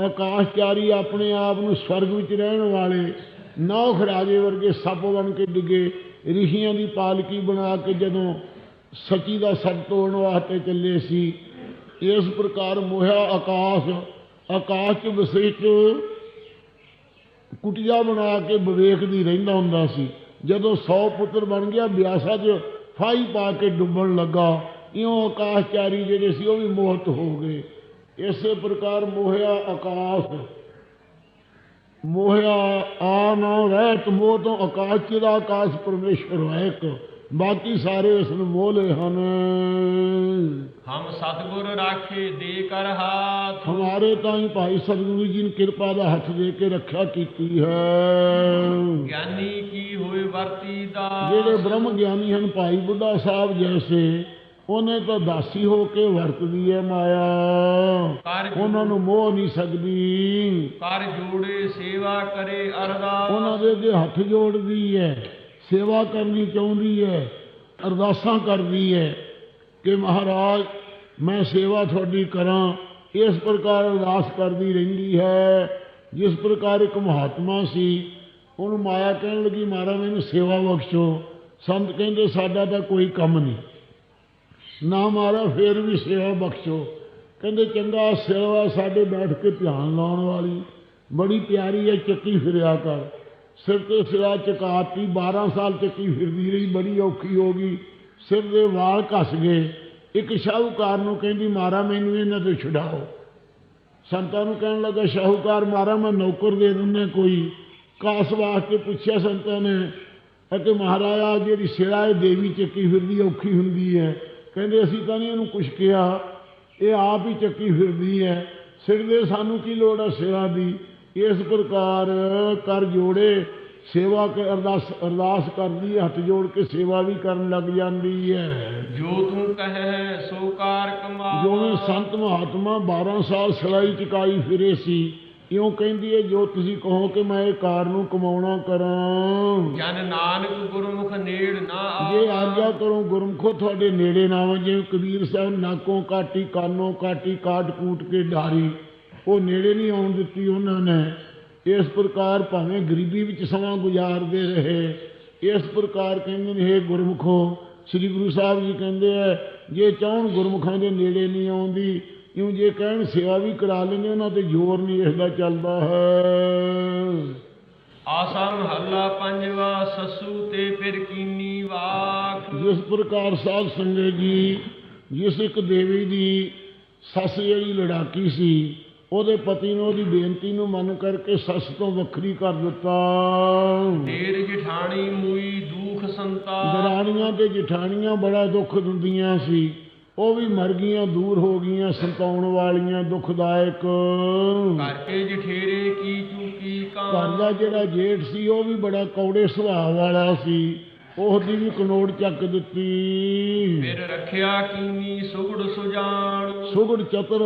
ਆਕਾਸ਼ਚਾਰੀ ਆਪਣੇ ਆਪ ਨੂੰ ਸਵਰਗ ਵਿੱਚ ਰਹਿਣ ਵਾਲੇ ਨੌਖ ਰਾਜੇ ਵਰਗੇ ਸੱਪ ਬਣ ਕੇ ਡਿੱਗੇ ਰਿਸ਼ੀਆਂ ਦੀ ਪਾਲਕੀ ਬਣਾ ਕੇ ਜਦੋਂ ਸੱਚੀ ਦਾ ਸੱਪ ਤੋੜਨ ਵਾਸਤੇ ਚੱਲੇ ਸੀ, ਇਸ ਪ੍ਰਕਾਰ ਮੋਹਿਆ ਆਕਾਸ਼ ਆਕਾਸ਼ ਚ ਵਸਿਸ਼ਟ ਕੁਟੀਆ ਬਣਾ ਕੇ ਵਿਵੇਕ ਦੀ ਰਹਿੰਦਾ ਹੁੰਦਾ ਸੀ। ਜਦੋਂ 100 ਪੁੱਤਰ ਬਣ ਗਿਆ, ਬਿਆਸਾ 'ਚ ਫਾਈ ਪਾ ਕੇ ਡੁੱਬਣ ਲੱਗਾ। ਇਉਂ ਆਕਾਸ਼ਚਾਰੀ ਜਿਹੜੇ ਸੀ, ਉਹ ਵੀ ਮੋਹਤ ਹੋ ਗਏ। ਇਸੇ ਪ੍ਰਕਾਰ ਮੋਹਿਆ ਆਕਾਸ਼, ਮੋਹਿਆ ਆ ਨਾ ਰਹਿਤ ਮੋਹ ਤੋਂ ਆਕਾਸ਼ ਦਾ ਆਕਾਸ਼ ਪਰਮੇਸ਼ਰ ਹੈ ਇੱਕ। ਬਾਕੀ ਸਾਰੇ ਇਸ ਨੂੰ ਮੋਹ ਹਨ। ਹਮ ਸਤਿਗੁਰ ਰਾਖੇ ਦੇ ਕਰ ਹਾਥ। ਹਮਾਰੇ ਤਾਈਂ ਭਾਈ ਸਤਿਗੁਰੂ ਜੀ ਨੇ ਕਿਰਪਾ ਦਾ ਹੱਥ ਦੇ ਕੇ ਰੱਖਿਆ ਕੀਤੀ ਹੈ। ਗਿਆਨੀ ਕੀ ਹੋਏ ਵਰਤੀ ਦਾ। ਜਿਹੜੇ ਬ੍ਰਹਮ ਗਿਆਨੀ ਹਨ ਭਾਈ ਬੁੱਢਾ ਸਾਹਿਬ ਜੈਸੇ ਉਹਨੇ ਤਾਂ ਦਾਸੀ ਹੋ ਕੇ ਵਰਤਦੀ ਹੈ ਮਾਇਆ। ਉਹਨਾਂ ਨੂੰ ਮੋਹ ਨਹੀਂ ਸਕਦੀ। ਕਰ ਜੋੜੇ ਸੇਵਾ ਕਰੇ ਅਰਦਾਸ। ਉਹਨਾਂ ਦੇ ਅੱਗੇ ਹੱਥ ਜੋੜਦੀ ਹੈ ਸੇਵਾ ਕਰਨੀ ਚਾਹੁੰਦੀ ਹੈ ਅਰਦਾਸਾਂ ਕਰਦੀ ਹੈ। ਕਿ ਮਹਾਰਾਜ ਮੈਂ ਸੇਵਾ ਤੁਹਾਡੀ ਕਰਾਂ ਇਸ ਪ੍ਰਕਾਰ ਅਰਦਾਸ ਕਰਦੀ ਰਹਿੰਦੀ ਹੈ ਜਿਸ ਪ੍ਰਕਾਰ ਇੱਕ ਮਹਾਤਮਾ ਸੀ ਉਹਨੂੰ ਮਾਇਆ ਕਹਿਣ ਲੱਗੀ ਮਹਾਰਾਜ ਮੈਨੂੰ ਸੇਵਾ ਬਖਸ਼ੋ ਸੰਤ ਕਹਿੰਦੇ ਸਾਡਾ ਤਾਂ ਕੋਈ ਕੰਮ ਨਹੀਂ ਨਾ ਮਾਰਾ ਫੇਰ ਵੀ ਸੇਵਾ ਬਖਸ਼ੋ ਕਹਿੰਦੇ ਚੰਗਾ ਸੇਵਾ ਸਾਡੇ ਬੈਠ ਕੇ ਧਿਆਨ ਲਾਉਣ ਵਾਲੀ ਬੜੀ ਪਿਆਰੀ ਹੈ ਚੱਕੀ ਫਿਰਿਆ ਕਰ ਸਿਰ ਤੇ ਸਿਰਾ ਚਕਾਤੀ 12 ਸਾਲ ਚੱਕੀ ਫਿਰਦੀ ਰਹੀ ਬੜੀ ਔਖੀ ਹੋ ਗਈ ਸਿਰ ਦੇ ਵਾਲ ਘਸ ਗਏ। ਇੱਕ ਸ਼ਾਹੂਕਾਰ ਨੂੰ ਕਹਿੰਦੀ, ਮਾਰਾ, ਮੈਨੂੰ ਇਹਨਾਂ ਤੋਂ ਛੁਡਾਓ। ਸੰਤਾਂ ਨੂੰ ਕਹਿਣ ਲੱਗਾ, ਸ਼ਾਹੂਕਾਰ, ਮਾਰਾ, ਮੈਂ ਨੌਕਰ ਦੇ ਦਿੰਦਾ ਕੋਈ। ਕਾਸ ਵਾਸਤੇ ਪੁੱਛਿਆ ਸੰਤਾਂ ਨੇ, ਅਤੇ ਮਹਾਰਾਜਾ ਜਿਹੜੀ ਸਿਰਾ ਇਹ ਦੇਵੀ ਚੱਕੀ ਫਿਰਦੀ, ਔਖੀ ਹੁੰਦੀ ਹੈ। ਕਹਿੰਦੇ, ਅਸੀਂ ਤਾਂ ਨਹੀਂ ਇਹਨੂੰ ਕੁਛ ਕਿਹਾ। ਇਹ ਆਪ ਹੀ ਚੱਕੀ ਫਿਰਦੀ ਹੈ। ਸਿਰ ਦੇ ਸਾਨੂੰ ਕੀ ਲੋੜ ਹੈ ਸਿਰਾ ਦੀ? ਇਸ ਪ੍ਰਕਾਰ ਕਰ ਜੋੜੇ। ਸੇਵਾ ਕੇ ਅਰਦਾਸ ਅਰਦਾਸ ਕਰਦੀ ਹੈ ਹੱਥ ਜੋੜ ਕੇ ਸੇਵਾ ਵੀ ਕਰਨ ਲੱਗ ਜਾਂਦੀ ਹੈ। ਜੋ ਤੂੰ ਕਹੈ ਸੋ ਕਾਰ ਕਮਾ ਜਿਵੇਂ ਸੰਤ ਮਹਾਤਮਾ 12 ਸਾਲ ਸਲਾਈ ਚਕਾਈ ਫਿਰੇ ਸੀ ਇਉਂ ਕਹਿੰਦੀ ਹੈ ਜੋ ਤੁਸੀਂ ਕਹੋ ਕਿ ਮੈਂ ਇਹ ਕਾਰ ਨੂੰ ਕਮਾਉਣਾ ਕਰਾਂ। ਜਨ ਨਾਨਕ ਗੁਰਮੁਖ ਨੇੜ ਨਾ ਜੇ ਆਗਿਆ ਕਰੋ ਗੁਰਮਖੋ ਤੁਹਾਡੇ ਨੇੜੇ ਨਾ ਆਵਾਂ। ਜਿਵੇਂ ਕਬੀਰ ਸਾਹਿਬ ਨਾਕੋਂ ਕਾਟੀ ਕਾਨੋਂ ਕਾਟੀ ਕਾਟ ਕੂਟ ਕੇ ਡਾਰੀ ਉਹ ਨੇੜੇ ਨਹੀਂ ਆਉਣ ਦਿੱਤੀ ਉਹਨਾਂ ਨੇ। ਇਸ ਪ੍ਰਕਾਰ ਭਾਵੇਂ ਗਰੀਬੀ ਵਿੱਚ ਸਮਾਂ ਗੁਜ਼ਾਰਦੇ ਰਹੇ ਇਸ ਪ੍ਰਕਾਰ ਕਹਿੰਦੇ ਨੇ ਇਹ ਗੁਰਮਖੋ ਸ੍ਰੀ ਗੁਰੂ ਸਾਹਿਬ ਜੀ ਕਹਿੰਦੇ ਆ ਜੇ ਚਾਹਣ ਗੁਰਮੁਖਾਂ ਦੇ ਨੇੜੇ ਨਹੀਂ ਆਉਂਦੀ ਇਉਂ ਜੇ ਕਹਿਣ ਸੇਵਾ ਵੀ ਕਰਾ ਲੈਂਦੇ ਉਹਨਾਂ ਤੇ ਜ਼ੋਰ ਨਹੀਂ ਇਸਦਾ ਚੱਲਦਾ ਹੈ। ਆਸਾ ਮਹੱਲਾ ਪੰਜਵਾ ਸਸੂ ਤੇ ਫਿਰ ਕੀਨੀ ਵਾਕ। ਜਿਸ ਪ੍ਰਕਾਰ ਸਾਧ ਸੰਗਤ ਜੀ ਜਿਸ ਇੱਕ ਦੇਵੀ ਦੀ ਸੱਸ ਜਿਹੜੀ ਲੜਾਕੀ ਸੀ ਉਹਦੇ ਪਤੀ ਨੇ ਉਹਦੀ ਬੇਨਤੀ ਨੂੰ ਮੰਨ ਕਰਕੇ ਸੱਸ ਤੋਂ ਵੱਖਰੀ ਕਰ ਦਿੱਤਾ। ਢੇਰ ਜਿਠਾਣੀ ਮੂਈ ਦੂਖ ਸੰਤਾ ਦਰਾਣੀਆਂ ਤੇ ਜਠਾਣੀਆਂ ਬੜਾ ਦੁੱਖ ਦਿੰਦੀਆਂ ਸੀ। ਉਹ ਵੀ ਮਰ ਗਈਆਂ ਦੂਰ ਹੋ ਗਈਆਂ ਸੰਤਾਉਣ ਵਾਲੀਆਂ ਦੁਖਦਾਇਕ। ਕਰਕੇ ਜਠੇਰੇ ਕੀ ਚੂਕੀ ਘਰ ਕਾਂ ਦਾ ਜਿਹੜਾ ਜੇਠ ਸੀ ਉਹ ਵੀ ਬੜਾ ਕੌੜੇ ਸੁਭਾਅ ਵਾਲਾ ਸੀ। ਉਹਦੀ ਵੀ ਕਨੋੜ ਚੱਕ ਦਿੱਤੀ। ਫਿਰ ਰੱਖਿਆ ਕੀਨੀ ਸੁਗੜ ਸੁਜਾਨ ਸੁਗੜ ਚਤਰ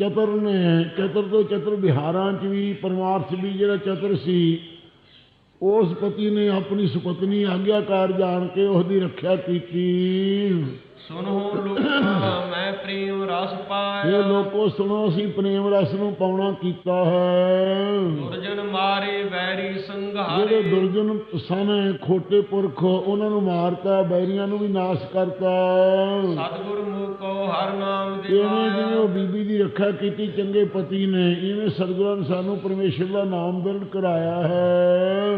ਚਤਰ ਨੇ ਚਤਰ ਤੋਂ ਚਤਰ ਬਿਹਾਰਾਂ ਚ ਵੀ ਪਰਮਾਰਥ ਵੀ ਜਿਹੜਾ ਚਤਰ ਸੀ ਉਸ ਪਤੀ ਨੇ ਆਪਣੀ ਸੁਪਤਨੀ ਆਗਿਆਕਾਰ ਜਾਣ ਕੇ ਉਹਦੀ ਰੱਖਿਆ ਕੀਤੀ। ਸੁਨੋ ਲੋਕਾ ਮੈਂ ਪ੍ਰੇਮ ਰਸ ਇਹ ਲੋਕੋ ਸੁਣੋ ਅਸੀਂ ਪ੍ਰੇਮ ਰਸ ਨੂੰ ਪਾਉਣਾ ਕੀਤਾ ਹੈ। ਦੁਰਜਨ ਮਾਰੇ ਵੈਰੀ ਜਿਹੜੇ ਸੰਘਾਰੇ ਦੁਰਜਨ ਸਨ ਖੋਟੇ ਪੁਰਖ ਉਹਨਾਂ ਨੂੰ ਮਾਰਤਾ ਬੈਰੀਆਂ ਨੂੰ ਵੀ ਨਾਸ਼ ਕਰਤਾ। ਸਤਿਗੁਰ ਮੁਕੋ ਹਰ ਨਾਮ ਇਵੇਂ ਜਿਵੇਂ ਦਿਵਾਇਆ। ਉਹ ਬੀਬੀ ਦੀ ਰੱਖਿਆ ਕੀਤੀ ਚੰਗੇ ਪਤੀ ਨੇ ਇਵੇਂ ਸਤਿਗੁਰਾਂ ਨੇ ਸਾਨੂੰ ਪਰਮੇਸ਼ਰ ਦਾ ਨਾਮ ਦਰਦ ਕਰਾਇਆ ਹੈ।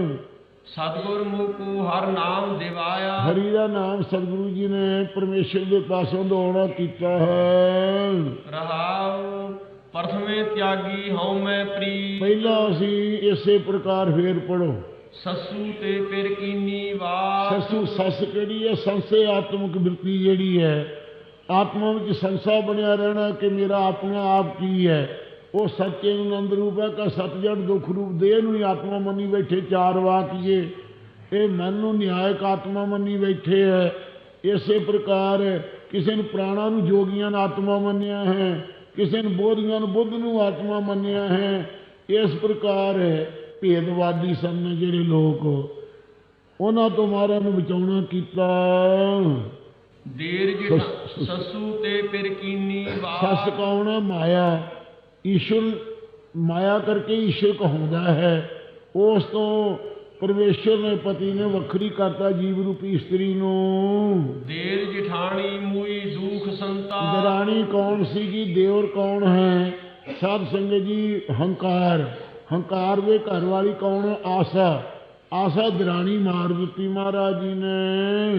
ਸਤਿਗੁਰ ਮੁਕੂ ਹਰ ਨਾਮ ਦਿਵਾਇਆ। ਹਰੀ ਦਾ ਨਾਮ ਸਤਿਗੁਰੂ ਜੀ ਨੇ ਪਰਮੇਸ਼ਰ ਦੇ ਪਾਸੋਂ ਦੌੜਾ ਕੀਤਾ ਹੈ। ਰਹਾਉ ਪ੍ਰਥਮੇ ਤਿਆਗੀ ਹਉ ਮੈਂ ਪ੍ਰੀ। ਪਹਿਲਾਂ ਅਸੀਂ ਇਸੇ ਪ੍ਰਕਾਰ ਫੇਰ ਪੜੋ ਸੱਸੂ ਤੇ ਫਿਰ ਕੀਨੀ ਵਾਰ। ਸਸੂ ਸੱਸ ਕਿਹੜੀ ਹੈ? ਸੰਸੇ ਆਤਮਿਕ ਬਿਰਤੀ ਜਿਹੜੀ ਹੈ। ਆਤਮਾ ਵਿੱਚ ਸੰਸਾ ਬਣਿਆ ਰਹਿਣਾ ਕਿ ਮੇਰਾ ਆਪਣਾ ਆਪ ਕੀ ਹੈ? ਉਹ ਸੱਚੇ ਨੂੰ ਆਨੰਦ ਰੂਪ ਹੈ ਕਿ ਸਤ ਜੜ ਦੁੱਖ ਰੂਪ ਦੇਹ ਨੂੰ ਹੀ ਆਤਮਾ ਮੰਨੀ ਬੈਠੇ ਚਾਰ ਵਾਕੀਏ ਇਹ। ਮਨ ਨੂੰ ਨਿਆਇਕ ਆਤਮਾ ਮੰਨੀ ਬੈਠੇ ਹੈ। ਇਸੇ ਪ੍ਰਕਾਰ ਕਿਸੇ ਨੂੰ ਪ੍ਰਾਣਾ ਨੂੰ ਜੋਗੀਆਂ ਨੂੰ ਆਤਮਾ ਮੰਨਿਆ ਹੈ ਕਿਸੇ ਨੂੰ ਬੋਧੀਆਂ ਨੂੰ ਬੁੱਧ ਨੂੰ ਆਤਮਾ ਮੰਨਿਆ ਹੈ। ਇਸ ਪ੍ਰਕਾਰ ਭੇਦਵਾਦੀ ਸਨ ਜਿਹੜੇ ਲੋਕ। ਉਹਨਾਂ ਤੋਂ ਮਹਾਰਾਜ ਨੂੰ ਬਚਾਉਣਾ ਕੀਤਾ। ਦੇਰ ਜਿਠ ਸੱਸੂ ਤੇ ਫਿਰ ਕੀਨੀ ਸੱਸ ਵਾਰ ਹੈ? ਮਾਇਆ। ਈਸ਼ਵਰ ਮਾਇਆ ਕਰਕੇ ਈਸ਼ਵਰ ਕਹਾਉਂਦਾ ਹੈ। ਉਸ ਤੋਂ ਪਰਮੇਸ਼ਰ ਨੇ ਪਤੀ ਨੇ ਵੱਖਰੀ ਕਰਤਾ ਜੀਵ ਰੂਪੀ ਇਸਤਰੀ ਨੂੰ। ਦੇਰ ਜਿਠਾਣੀ ਮੂਈ ਦੁਖ ਸੰਤਾ ਦਰਾਣੀ ਕੌਣ ਸੀਗੀ? ਦੇਵਰ ਕੌਣ ਹੈ? ਸਾਧ ਸੰਗਤ ਜੀ ਹੰਕਾਰ। ਹੰਕਾਰ ਦੇ ਘਰ ਵਾਲੀ ਕੌਣ? ਆਸਾ। ਆਸਾ ਦਰਾਣੀ ਮਾਰ ਦਿੱਤੀ ਮਹਾਰਾਜ ਜੀ ਨੇ।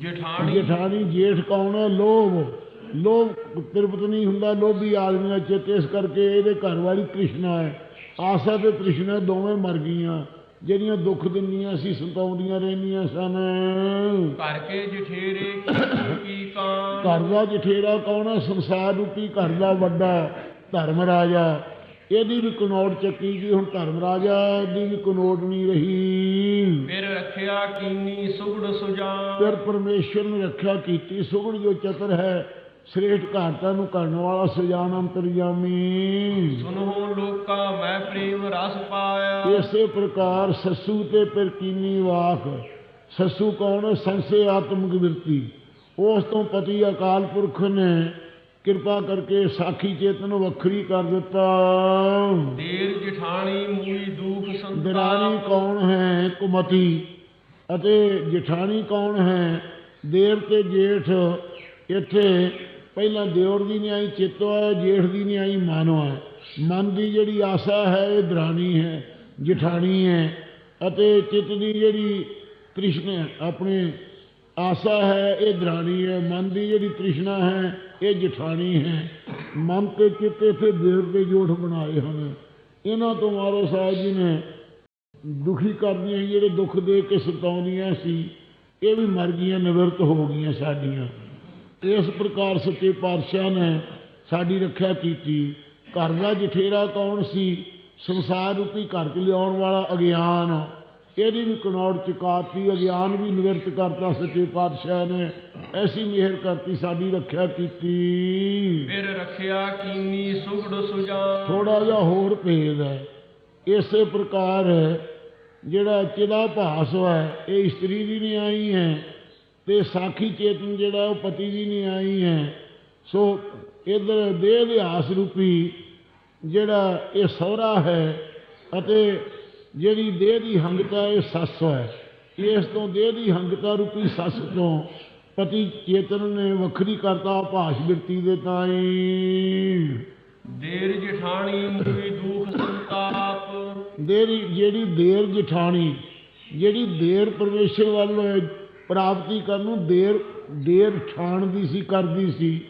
ਜਿਠਾਣੀ। ਜਠਾਣੀ ਜੇਠ ਕੌਣ ਹੈ? ਲੋਭ। ਲੋਭ ਤ੍ਰਿਪਤ ਨਹੀਂ ਹੁੰਦਾ ਲੋਭੀ ਆਦਮੀ ਦਾ ਚਿੱਤ ਇਸ ਕਰਕੇ ਇਹਦੇ ਘਰ ਵਾਲੀ ਤ੍ਰਿਸ਼ਨਾ ਹੈ। ਆਸਾ ਤੇ ਤ੍ਰਿਸ਼ਨਾ ਦੋਵੇਂ ਮਰ ਗਈਆਂ ਜਿਹੜੀਆਂ ਦੁੱਖ ਦਿੰਦੀਆਂ ਸੀ ਸਤਾਉਂਦੀਆਂ ਰਹਿੰਦੀਆਂ ਸਨ। ਘਰ ਕੇ ਜਠੇਰੇ ਕੀ ਕੀ ਕਾਂ ਘਰ ਦਾ ਜਠੇਰਾ ਕੌਣ ਹੈ ਸੰਸਾਰ ਰੂਪੀ ਘਰ ਦਾ ਵੱਡਾ ਧਰਮ ਰਾਜਾ ਇਹਦੀ ਵੀ ਕਨੌੜ ਚੱਕੀ ਗਈ ਹੁਣ ਧਰਮ ਰਾਜਾ ਦੀ ਵੀ ਕਨੌੜ ਨਹੀਂ ਰਹੀ। ਫਿਰ ਰੱਖਿਆ ਕੀਨੀ ਸੁਗੜ ਸੁਜਾਨ? ਫਿਰ ਪਰਮੇਸ਼ਰ ਨੇ ਰੱਖਿਆ ਕੀਤੀ ਸੁਗੜ ਜੋ ਚਤਰ ਹੈ ਸ੍ਰੇਸ਼ਟ ਘਾਟਾਂ ਨੂੰ ਕਰਨ ਵਾਲਾ ਸੁਜਾਨ ਅੰਤਰਜਾਮੀ ਸੁਨੋ ਲੋਕਾ ਮੈਂ ਪ੍ਰੇਮ ਰਸ ਪਾਇਆ। ਇਸੇ ਪ੍ਰਕਾਰ ਸੱਸੂ ਤੇ ਫਿਰ ਕੀਨੀ ਵਾਕ। ਸੱਸੂ ਕੌਣ? ਸੰਸੇ ਆਤਮਿਕ ਬਿਰਤੀ ਉਸ ਤੋਂ ਪਤੀ ਅਕਾਲ ਪੁਰਖ ਨੇ ਕਿਰਪਾ ਕਰਕੇ ਸਾਖੀ ਚੇਤਨ ਵੱਖਰੀ ਕਰ ਦਿੱਤਾ। ਦੇਰ ਜਿਠਾਣੀ ਮੂਈ ਦੁਖ ਦਰਾਣੀ ਸੰਤਾਪ ਕੌਣ ਹੈ? ਕੁਮਤੀ। ਅਤੇ ਜਠਾਣੀ ਕੌਣ ਹੈ? ਦੇਵ ਤੇ ਜੇਠ ਇੱਥੇ ਪਹਿਲਾਂ ਦਿਓਰ ਦੀ ਨਹੀਂ ਆਈ ਚਿੱਤੋ ਹੈ ਜੇਠ ਦੀ ਨਹੀਂ ਆਈ ਮਾਨੋ ਹੈ ਮਨ ਦੀ ਜਿਹੜੀ ਆਸਾ ਹੈ ਇਹ ਦਰਾਣੀ ਹੈ ਜਠਾਣੀ ਹੈ ਅਤੇ ਚਿੱਤ ਦੀ ਜਿਹੜੀ ਤ੍ਰਿਸ਼ਨਾ ਆਪਣੇ ਆਸਾ ਹੈ ਇਹ ਦਰਾਣੀ ਹੈ। ਮਨ ਦੀ ਜਿਹੜੀ ਤ੍ਰਿਸ਼ਨਾ ਹੈ ਇਹ ਜਠਾਣੀ ਹੈ। ਮਨ ਤੇ ਚਿੱਤ ਇੱਥੇ ਦੇਵ ਦੇ ਜੋੜ ਬਣਾਏ ਹਨ। ਇਹਨਾਂ ਤੋਂ ਮਾਰੋ ਸਾਹਿਬ ਜੀ ਨੇ ਦੁਖੀ ਕਰਦੀਆਂ ਸੀ, ਜਿਹੜੇ ਦੁੱਖ ਦੇ ਕੇ ਸਤਾਉਂਦੀਆਂ ਸੀ ਇਹ ਵੀ ਮਰ ਗਈਆਂ ਨਿਵਰਤ ਹੋ ਗਈਆਂ ਸਾਡੀਆਂ। ਇਸ ਪ੍ਰਕਾਰ ਸੱਚੇ ਪਾਤਸ਼ਾਹ ਨੇ ਸਾਡੀ ਰੱਖਿਆ ਕੀਤੀ। ਘਰ ਦਾ ਜਠੇਰਾ ਕੌਣ ਸੀ? ਸੰਸਾਰ ਰੂਪੀ ਘਰ ਚ ਲਿਆਉਣ ਵਾਲਾ ਅਗਿਆਨ। ਇਹਦੀ ਵੀ ਕਨੌੜ ਚੁਕਾਤੀ ਅਗਿਆਨ ਵੀ ਨਿਵਰਤ ਕਰਤਾ ਸੱਚੇ ਪਾਤਸ਼ਾਹ ਨੇ। ਐਸੀ ਮਿਹਰ ਕਰਤੀ ਸਾਡੀ ਰੱਖਿਆ ਕੀਤੀ। ਫਿਰ ਰੱਖਿਆ ਕੀਨੀ ਸੁਗੜ ਸੁਜਾਨ। ਥੋੜਾ ਜਿਹਾ ਹੋਰ ਭੇਦ ਹੈ। ਇਸੇ ਪ੍ਰਕਾਰ ਜਿਹੜਾ ਚਿਦਾ ਭਾਸ ਹੈ ਇਹ ਇਸਤਰੀ ਦੀ ਨਹੀਂ ਆਈ ਹੈ। ਤੇ ਸਾਖੀ ਚੇਤਨ ਜਿਹੜਾ ਉਹ ਪਤੀ ਦੀ ਨਹੀਂ ਆਈ ਹੈ। ਸੋ ਇਧਰ ਦੇਹ ਇਤਿਹਾਸ ਰੂਪੀ ਜਿਹੜਾ ਇਹ ਸਹੁਰਾ ਹੈ ਅਤੇ ਜਿਹੜੀ ਦੇਹ ਦੀ ਹੰਗਤਾ ਇਹ ਸੱਸ ਹੈ। ਇਸ ਤੋਂ ਦੇਹ ਦੀ ਹੰਗਤਾ ਰੂਪੀ ਸੱਸ ਤੋਂ ਪਤੀ ਚੇਤਨ ਨੇ ਵੱਖਰੀ ਕਰਤਾ ਭਾਸ਼ ਬਿਰਤੀ ਦੇ ਤਾਈ। ਦੇਰ ਜਿਠਾਣੀ ਮੂਈ ਦੁਖ ਸੰਤਾਪ। ਦੇਰ ਜਿਹੜੀ ਦੇਰ ਜਠਾਣੀ ਜਿਹੜੀ ਦੇਰ ਪਰਮੇਸ਼ਰ ਵੱਲ ਪ੍ਰਾਪਤੀ ਕਰਨ ਨੂੰ ਦੇਰ ਡੇਰ ਛਾਣਦੀ ਸੀ, ਕਰਦੀ ਸੀ।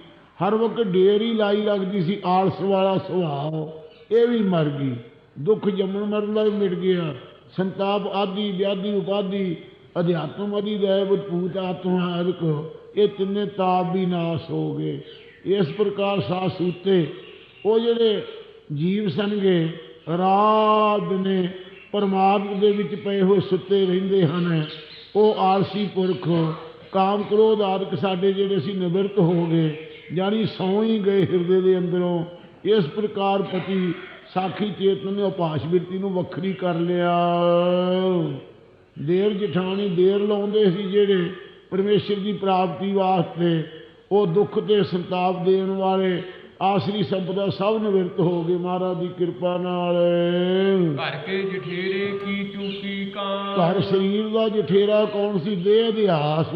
ਹਰ ਵਕਤ ਡੇਰ ਹੀ ਲਾਈ ਲੱਗਦੀ ਸੀ, ਆਲਸ ਵਾਲਾ ਸੁਭਾਅ। ਇਹ ਵੀ ਮਰ ਗਈ। ਦੁੱਖ ਜੰਮਣ ਮਰਨ ਦਾ ਵੀ ਮਿਟ ਗਿਆ। ਸੰਤਾਪ ਆਦਿ, ਵਿਆਧੀ, ਉਪਾਧੀ, ਅਧਿਆਤਮ ਆਦਿ ਦੇ ਭੂਤ ਆਤਮਾ ਅਰਕ ਇਹ ਤਿੰਨੇ ਤਾਪ ਵੀ ਨਾਸ ਹੋ ਗਏ। ਇਸ ਪ੍ਰਕਾਰ ਸਾਹ ਉੱਤੇ ਉਹ ਜਿਹੜੇ ਜੀਵ ਸਨਗੇ ਰਾਤ ਨੇ ਪਰਮਾਤਮਾ ਦੇ ਵਿੱਚ ਪਏ ਹੋਏ ਸੁੱਤੇ ਰਹਿੰਦੇ ਹਨ। ਉਹ ਆਲਸੀ ਪੁਰਖ, ਕਾਮ ਕ੍ਰੋਧ ਆਦਿਕ ਸਾਡੇ ਜਿਹੜੇ ਸੀ ਨਿਵਰਤ ਹੋ ਗਏ ਜਾਨੀ ਸੌਂ ਹੀ ਗਏ ਹਿਰਦੇ ਦੇ ਅੰਦਰੋਂ, ਇਸ ਪ੍ਰਕਾਰ ਪਤੀ ਸਾਖੀ ਚੇਤਨ ਨੇ ਉਪਾਸ਼ ਬਿਰਤੀ ਨੂੰ ਵੱਖਰੀ ਕਰ ਲਿਆ। ਦੇਰ ਜਠਾਣੀ ਦੇਰ ਲਾਉਂਦੇ ਸੀ ਜਿਹੜੇ ਪਰਮੇਸ਼ਰ ਦੀ ਪ੍ਰਾਪਤੀ ਵਾਸਤੇ, ਉਹ ਦੁੱਖ ਤੇ ਸੰਤਾਪ ਦੇਣ ਵਾਲੇ ਆਸਰੀ ਸੰਪਦਾ ਸਭ ਨਿਵਰਤ ਹੋ ਗਏ ਮਹਾਰਾਜ ਦੀ ਕਿਰਪਾ ਨਾਲ। ਘਰ ਕੇ ਜਠੇਰੇ ਕੀ ਚੂਕੀ ਕਾਂ ਘਰ ਸਰੀਰ ਦਾ ਜਠੇਰਾ ਕੌਣ ਸੀ? ਦੇਹ ਇਤਿਹਾਸ।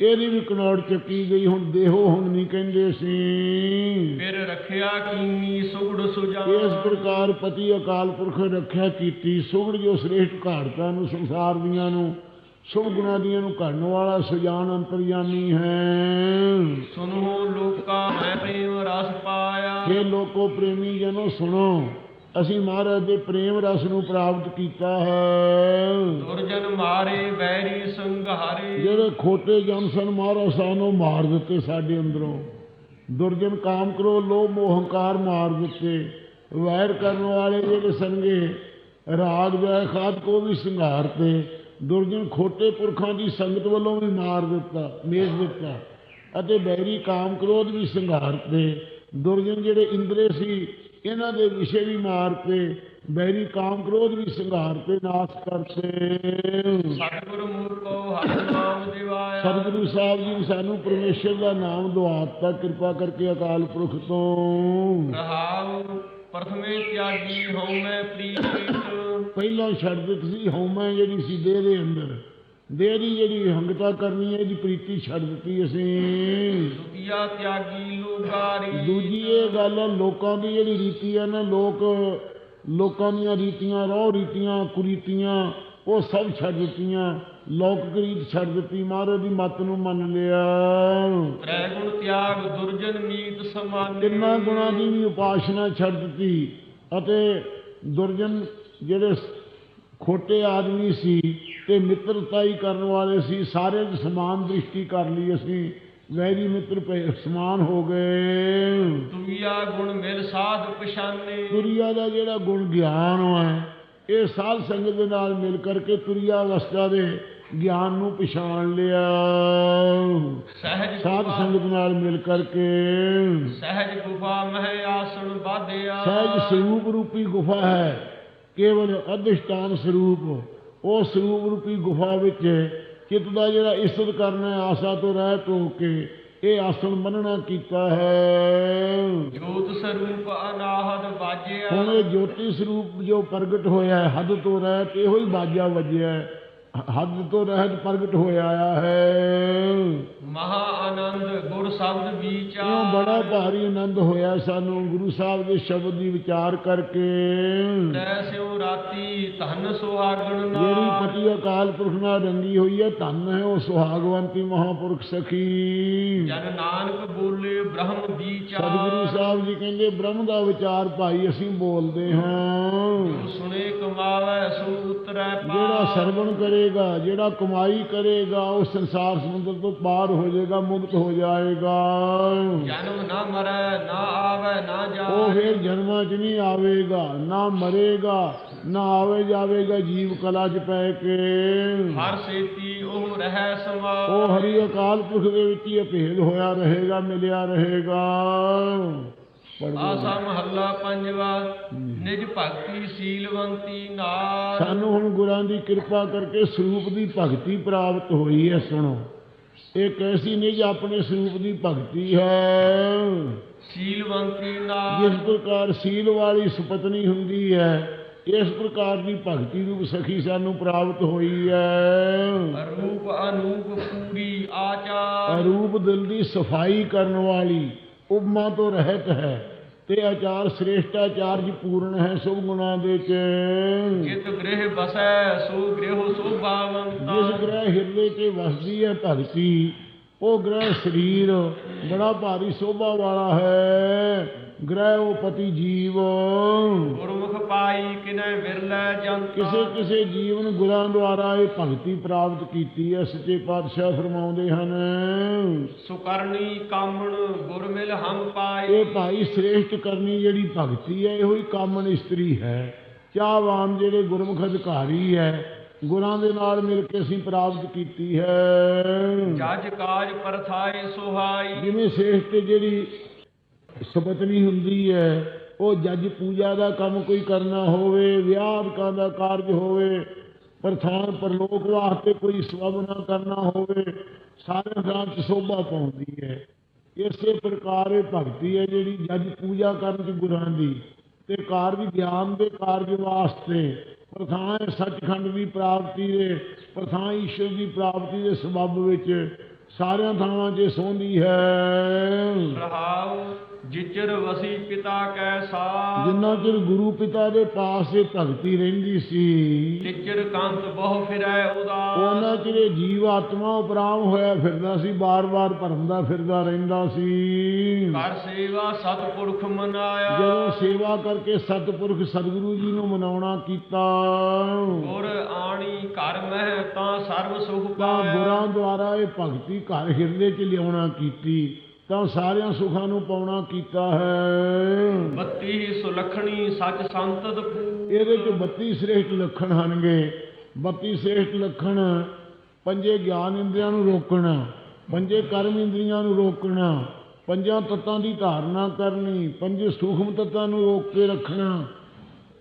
ਇਹਦੀ ਵੀ ਕਨੌੜ ਚੱਕੀ ਗਈ ਹੁਣ ਦੇਹੋ ਹੁਣ ਨਹੀਂ ਕਹਿੰਦੇ ਸੀ। ਫਿਰ ਰੱਖਿਆ ਕੀਨੀ ਸੁਗੜ ਸੁਜਾ ਇਸ ਪ੍ਰਕਾਰ ਪਤੀ ਅਕਾਲ ਪੁਰਖ ਰੱਖਿਆ ਕੀਤੀ ਸੁਗੜ ਜੋ ਸ੍ਰੇਸ਼ਟ ਘਾੜਤਾਂ ਨੂੰ ਸੰਸਾਰ ਦੀਆਂ ਨੂੰ। ਸੁਭ ਗੁਣਾਂ ਦੀਆਂ ਨੂੰ ਘੜਨ ਵਾਲਾ ਸੁਜਾਨ ਅੰਤਰਯਾਮੀ ਹੈ। ਸੁਨੋ ਲੋਕਾ ਮੈਂ ਪ੍ਰੇਮ ਰਸ ਪਾਇਆ। हे ਲੋਕੋ ਪ੍ਰੇਮੀ ਜਨੋ ਸੁਣੋ। ਅਸੀਂ ਮਹਾਰਾਜ ਦੇ ਪ੍ਰੇਮ ਰਸ ਨੂੰ ਪ੍ਰਾਪਤ ਕੀਤਾ ਹੈ। ਦੁਰਜਨ ਮਾਰੇ ਬੈਰੀ ਸੰਘਾਰੇ। ਜਿਹੜੇ ਖੋਟੇ ਜਨ ਸਨ ਮਹਾਰਾਜ ਸਾਨੂੰ ਮਾਰ ਦਿੱਤੇ ਸਾਡੇ ਅੰਦਰੋਂ। ਦੁਰਜਨ ਕਾਮ ਕਰੋ ਲੋਭ ਮੋਹ ਹੰਕਾਰ ਮਾਰ ਦਿੱਤੇ। ਵੈਰ ਕਰਨ ਵਾਲੇ ਜਿਹੜੇ ਸੰਗੇ ਰਾਗ ਵੈ ਖਾਦ ਕੋ ਵੀ ਸੰਘਾਰਤੇ ਦੁਰਜਨ ਖੋਟੇ ਪੁਰਖਾਂ ਦੀ ਸੰਗਤ ਵੱਲੋਂ ਵੀ ਮਾਰ ਦਿੱਤਾ ਮੇਜ ਦਿੱਤਾ ਅਤੇ ਬੈਰੀ ਕਾਮ ਕ੍ਰੋਧ ਵੀ ਸੰਘਾਰਤੇ ਦੁਰਜਨ ਜਿਹੜੇ ਇੰਦਰੇ ਸੀ ਇਹਨਾਂ ਦੇ ਵਿਸ਼ੇ ਵੀ ਮਾਰਤੇ ਬੈਰੀ ਕਾਮ ਕ੍ਰੋਧ ਵੀ ਸੰਘਾਰਤੇ ਨਾਸ਼ ਕਰਤੇ। ਸਤਿਗੁਰ ਮੂਰਖੋ ਹਰਿ ਨਾਮ ਦਿਵਾਇਆ। ਸਤਿਗੁਰੂ ਸਾਹਿਬ ਜੀ ਨੇ ਸਾਨੂੰ ਪਰਮੇਸ਼ਰ ਦਾ ਨਾਮ ਦਵਾਤਾ ਕਿਰਪਾ ਕਰਕੇ ਅਕਾਲ ਪੁਰਖ ਤੋਂ। ਰਹਾਉ। ਪ੍ਰਥਮੇ ਤਿਆਗੀ ਹਉ ਮੈਂ ਪ੍ਰੀਤ ਪਹਿਲਾਂ ਛੱਡ ਦਿੱਤੀ ਹਉਮੈ ਜਿਹੜੀ ਸੀ ਦੇਹ ਦੇ ਅੰਦਰ। ਦੇਹ ਦੀ ਜਿਹੜੀ ਹੰਗਤਾ ਕਰਨੀ ਹੈ ਇਹਦੀ ਪ੍ਰੀਤੀ ਛੱਡ ਦਿੱਤੀ ਅਸੀਂ। ਦੁਤੀਆ ਤਿਆਗੀ ਲੁਗਾਰੀ। ਦੂਜੀ ਇਹ ਗੱਲ ਹੈ ਲੋਕਾਂ ਦੀ ਜਿਹੜੀ ਰੀਤੀ ਹੈ ਨਾ ਲੋਕ ਲੋਕਾਂ ਦੀਆਂ ਰੀਤੀਆਂ ਰੋਹ ਰੀਤੀਆਂ ਕੁਰੀਤੀਆਂ ਉਹ ਸਭ ਛੱਡ ਦਿੱਤੀਆਂ ਲੋਕ ਰੀਤ ਛੱਡ ਦਿੱਤੀ ਮਹਾਰਾਜ ਦੀ ਮੱਤ ਨੂੰ ਮੰਨ ਲਿਆ। ਤ੍ਰੈ ਗੁਣ ਤਿਆਗ ਦੁਰਜਨ ਮੀਤ ਸਮਾਨੇ। ਤਿੰਨਾਂ ਗੁਣਾਂ ਦੀ ਵੀ ਉਪਾਸਨਾ ਛੱਡ ਦਿੱਤੀ ਅਤੇ ਦੁਰਜਨ ਜਿਹੜੇ ਖੋਟੇ ਆਦਮੀ ਸੀ ਤੇ ਮਿੱਤਰਤਾਈ ਕਰਨ ਵਾਲੇ ਸੀ ਸਾਰੇ ਦੀ ਸਮਾਨ ਦ੍ਰਿਸ਼ਟੀ ਕਰ ਲਈ ਅਸੀਂ। ਵੈਰੀ ਮਿੱਤਰ ਸਮਾਨ ਹੋ ਗਏ। ਦੁਈਆ ਗੁਣ ਮਿਲ ਸਾਧ ਪਛਾਨੇ। ਤੁਰਿਆ ਦਾ ਜਿਹੜਾ ਗੁਣ ਗਿਆਨ ਹੈ ਇਹ ਸਾਧ ਸੰਗਤ ਦੇ ਨਾਲ ਮਿਲ ਕਰਕੇ ਤੁਰਿਆ ਅਵਸਥਾ ਦੇ ਗਿਆਨ ਨੂੰ ਪਛਾਣ ਲਿਆ। ਸਹਿਜ ਸਾਧ ਸੰਗਤ ਨਾਲ ਮਿਲ ਕਰਕੇ ਸਹਿਜ ਗੁਫਾ ਮਹਿ ਆਸਣ ਬਾਧਿਆ ਸਹਿਜ ਸਰੂਪ ਰੂਪੀ ਗੁਫਾ ਹੈ। ਕੇਵਲ ਅਧਿਸ਼ਟਾਨ ਸਰੂਪ ਉਹ ਸਰੂਪ ਰੂਪੀ ਗੁਫਾ ਵਿੱਚ ਚਿੱਤ ਦਾ ਜਿਹੜਾ ਇਸਤ ਕਰਨਾ ਆਸਾ ਤੋਂ ਰਹਿਤ ਹੋ ਕੇ ਇਹ ਆਸਣ ਬੰਨਣਾ ਕੀਤਾ ਹੈ ਜੋਤ ਸਰੂਪ ਅਨਾਹਦ ਬਾਜਿਆ ਹੁਣ ਇਹ ਜੋਤੀ ਸਰੂਪ ਜੋ ਪ੍ਰਗਟ ਹੋਇਆ ਹੈ ਹੱਦ ਤੋਂ ਰਹਿਤ ਇਹੋ ਹੀ ਬਾਜਾ ਵੱਜਿਆ ਹੈ। ਹੱਦ ਤੋਂ ਰਹਿਤ ਪ੍ਰਗਟ ਹੋਇਆ ਹੈ। ਮਹਾ ਆਨੰਦ ਗੁਰ ਸ਼ਬਦ ਵਿਚਾਰ। ਬੜਾ ਭਾਰੀ ਆਨੰਦ ਹੋਇਆ ਸਾਨੂੰ ਗੁਰੂ ਸਾਹਿਬ ਦੇ ਸ਼ਬਦ ਦੀ ਵਿਚਾਰ ਕਰਕੇ। ਤੈ ਸਿਉ ਰਾਤੀ ਧਨ ਸੁਹਾਗਣ ਜਿਹੜੀ ਨਾਲ ਪਤੀ ਅਕਾਲ ਪੁਰਖ ਨਾਲ ਰੰਗੀ ਹੋਈ ਹੈ ਧੰਨ ਹੈ ਉਹ ਸੁਹਾਗਵੰਤੀ ਮਹਾਪੁਰਖ ਸਖੀ। ਜਨ ਨਾਨਕ ਬੋਲੇ ਬ੍ਰਹਮ ਸਤਿਗੁਰੂ ਵਿਚਾਰ ਸਾਹਿਬ ਜੀ ਕਹਿੰਦੇ ਬ੍ਰਹਮ ਦਾ ਵਿਚਾਰ ਭਾਈ ਅਸੀਂ ਬੋਲਦੇ ਹਾਂ। ਸੁਣੇ ਕਮਾਵੇ ਸੋ ਉਤਰੈ ਜਿਹੜਾ ਸਰਵਣ ਕਰੇਗਾ ਜਿਹੜਾ ਕਮਾਈ ਕਰੇਗਾ ਉਹ ਸੰਸਾਰ ਸਮੁੰਦਰ ਤੋਂ ਪਾਰ ਹੋ ਜਾਏਗਾ ਮੁਕਤ ਹੋ ਜਾਏਗਾ। ਜਨਮ ਨਾ ਮਰੈ ਨਾ ਆਵੇ ਨਾ ਉਹ ਜਾਏ ਫਿਰ ਜਨਮਾਂ 'ਚ ਨਹੀਂ ਆਵੇਗਾ ਨਾ ਮਰੇਗਾ ਨਾ ਆਵੇ ਜਾਵੇਗਾ ਜੀਵ ਕਲਾ 'ਚ ਪੈ ਕੇ। ਹਰ ਸੇਤੀ ਉਹ ਰਹਿ ਸਮਾ ਉਹ ਹਰੀ ਅਕਾਲ ਪੁਰਖ ਦੇ ਵਿੱਚ ਹੀ ਅਭੇਦ ਹੋਇਆ ਰਹੇਗਾ ਮਿਲਿਆ ਰਹੇਗਾ। ਆਸਾ ਮਹੱਲਾ ਪੰਜਵਾ ਨਿਜ ਭਗਤੀ ਸੀਲਵੰਤੀ ਨਾਰ ਸਾਨੂੰ ਹੁਣ ਗੁਰਾਂ ਦੀ ਕਿਰਪਾ ਕਰਕੇ ਸਰੂਪ ਦੀ ਭਗਤੀ ਪ੍ਰਾਪਤ ਹੋਈ ਹੈ ਸੁਣੋ। ਇਹ ਕੈਸੀ ਨਿਜ ਆਪਣੇ ਸਰੂਪ ਦੀ ਭਗਤੀ ਹੈ? ਸੀਲਵੰਤੀ ਜਿਸ ਨਾਰ ਪ੍ਰਕਾਰ ਸੀਲ ਵਾਲੀ ਸੁਪਤਨੀ ਹੁੰਦੀ ਹੈ ਇਸ ਪ੍ਰਕਾਰ ਦੀ ਭਗਤੀ ਰੂਪ ਸਖੀ ਸਾਨੂੰ ਪ੍ਰਾਪਤ ਹੋਈ ਹੈ। ਰੂਪ ਅਨੂਪ ਪੂਰੀ ਆਚਾਰ। ਅਰੂਪ ਦਿਲ ਦੀ ਸਫ਼ਾਈ ਕਰਨ ਵਾਲੀ ਉਪਮਾ ਤੋਂ ਰਹਿਤ ਹੈ। ਤੇ ਆਚਾਰ ਸ੍ਰੇਸ਼ਟਾਚਾਰ ਜੀ ਪੂਰਨ ਹੈ ਸਭ ਗੁਣਾਂ ਦੇ ਚ। ਜਿਤ ਗ੍ਰਹਿ ਬਸੈ ਸੋ ਗ੍ਰਹਿ ਜਿਸ ਸੋਭਾਵੰਤਾ ਗ੍ਰਹਿ ਹਿਰਦੇ ਤੇ ਵਸਦੀ ਹੈ ਭਗਤੀ ਉਹ ਗ੍ਰਹਿ ਸਰੀਰ ਬੜਾ ਭਾਰੀ ਸ਼ੋਭਾ ਵਾਲਾ ਹੈ। ਗ੍ਰਹਿ ਉਹ ਪਤੀ ਜੀਵ। ਗੁਰਮੁਖ ਪਾਈ ਕਿਨੈ ਵਿਰਲੇ ਜੰਤ। ਕਿਸੇ ਕਿਸੇ ਜੀਵਨ ਗੁਰਾਂ ਦੁਆਰਾ ਇਹ ਭਗਤੀ ਪ੍ਰਾਪਤ ਕੀਤੀ ਹੈ ਸੱਚੇ ਪਾਤਸ਼ਾਹ ਫਰਮਾਉਂਦੇ ਹਨ। ਸੁਕਰਣੀ ਕਾਮਣ ਗੁਰ ਮਿਲ ਹਮ ਪਾਈ ਇਹ ਭਾਈ ਸ੍ਰੇਸ਼ਟ ਕਰਨੀ ਜਿਹੜੀ ਭਗਤੀ ਹੈ ਇਹੋ ਹੀ ਕਾਮਨ ਇਸਤਰੀ ਹੈ। ਚਾਹਵਾਨ ਜਿਹੜੇ ਗੁਰਮੁਖ ਅਧਿਕਾਰੀ ਹੈ ਗੁਰਾਂ ਦੇ ਨਾਲ ਮਿਲ ਕੇ ਅਸੀਂ ਪ੍ਰਾਪਤ ਕੀਤੀ ਹੈ। ਜਜ ਕਾਜ ਪਰਥਾਏ ਸੁਹਾਈ। ਜਿਵੇਂ ਸ੍ਰੇਸ਼ਟ ਜਿਹੜੀ ਸੁਪਤਨੀ ਹੁੰਦੀ ਹੈ। ਉਹ ਜੱਜ ਪੂਜਾ ਦਾ ਕੰਮ ਕੋਈ ਕਰਨਾ ਹੋਵੇ, ਵਿਆਹ ਦਾ ਕਾਰਜ ਹੋਵੇ, ਪ੍ਰਥਾਨ ਪਰਲੋਕ ਵਾਸਤੇ ਕੋਈ ਸਵਬ ਨਾ ਕਰਨਾ ਹੋਵੇ ਸਾਰੇ ਰਾਮ ਚ ਸੋਭਾ ਪਾਉਂਦੀ ਹੈ। ਇਸੇ ਪ੍ਰਕਾਰ ਇਹ ਭਗਤੀ ਹੈ ਜਿਹੜੀ ਜੱਜ ਪੂਜਾ ਕਰਨ ਚ ਗੁਰਾਂ ਦੀ। ਤੇ ਕਾਰਜ ਗਿਆਨ ਦੇ ਕਾਰਜ ਵਾਸਤੇ ਪ੍ਰਥਾਨ ਸੱਚਖੰਡ ਦੀ ਪ੍ਰਾਪਤੀ ਦੇ, ਪ੍ਰਥਾਨ ਈਸ਼ਵਰ ਦੀ ਪ੍ਰਾਪਤੀ ਦੇ ਸਬਬ ਵਿੱਚ ਸਾਰਿਆਂ ਥਾਵਾਂ 'ਚ ਸੌਂਦੀ ਹੈ। ਰਹਾਉ ਜਿਚਰ ਵਸੀ ਪਿਤਾ ਕੈ ਸਾਥ। ਜਿੰਨਾ ਚਿਰ ਗੁਰੂ ਪਿਤਾ ਦੇ ਪਾਸ ਇਹ ਭਗਤੀ ਰਹਿੰਦੀ ਸੀ ਟਿਚਰ ਕੰਤ ਬਹੁ ਫਿਰੈ ਉਦਾਸ ਉਹਨਾਂ ਚਿਰ ਇਹ ਜੀਵ ਆਤਮਾ ਉਪਰਾਮ ਹੋਇਆ ਫਿਰਦਾ ਸੀ ਬਾਰ-ਬਾਰ ਭਰਮਦਾ ਫਿਰਦਾ ਰਹਿੰਦਾ ਸੀ। ਕਰ ਸੇਵਾ ਸਤਿਪੁਰਖ ਮਨਾਇਆ। ਜਦੋਂ ਸੇਵਾ ਕਰਕੇ ਸਤਿਪੁਰਖ ਸਤਿਗੁਰੂ ਜੀ ਨੂੰ ਮਨਾਉਣਾ ਕੀਤਾ ਗੁਰ ਆਣੀ ਘਰ ਮਹਿ ਤਾਂ ਸਰਬ ਸੁਖ ਪਾਇਆ। ਗੁਰਾਂ ਦੁਆਰਾ ਇਹ ਭਗਤੀ ਘਰ ਹਿਰਦੇ 'ਚ ਲਿਆਉਣਾ ਕੀਤੀ। ਤਾਂ ਸਾਰਿਆਂ ਸੁੱਖਾਂ ਨੂੰ ਪਾਉਣਾ ਕੀਤਾ ਹੈ। ਬੱਤੀ ਸੁਲਖਣੀ ਸੱਚ ਸੰਤਤ ਪੂ ਇਹਦੇ 'ਚ 32 ਸ੍ਰੇਸ਼ਟ ਲੱਖਣ ਹਨਗੇ। 32 ਸ੍ਰੇਸ਼ਟ ਲੱਖਣ ਪੰਜੇ ਗਿਆਨ ਇੰਦਰੀਆਂ ਨੂੰ ਰੋਕਣਾ ਪੰਜੇ ਕਰਮ ਇੰਦਰੀਆਂ ਨੂੰ ਰੋਕਣਾ ਪੰਜਾਂ ਤੱਤਾਂ ਦੀ ਧਾਰਨਾ ਕਰਨੀ ਪੰਜ ਸੂਖਮ ਤੱਤਾਂ ਨੂੰ ਰੋਕ ਕੇ ਰੱਖਣਾ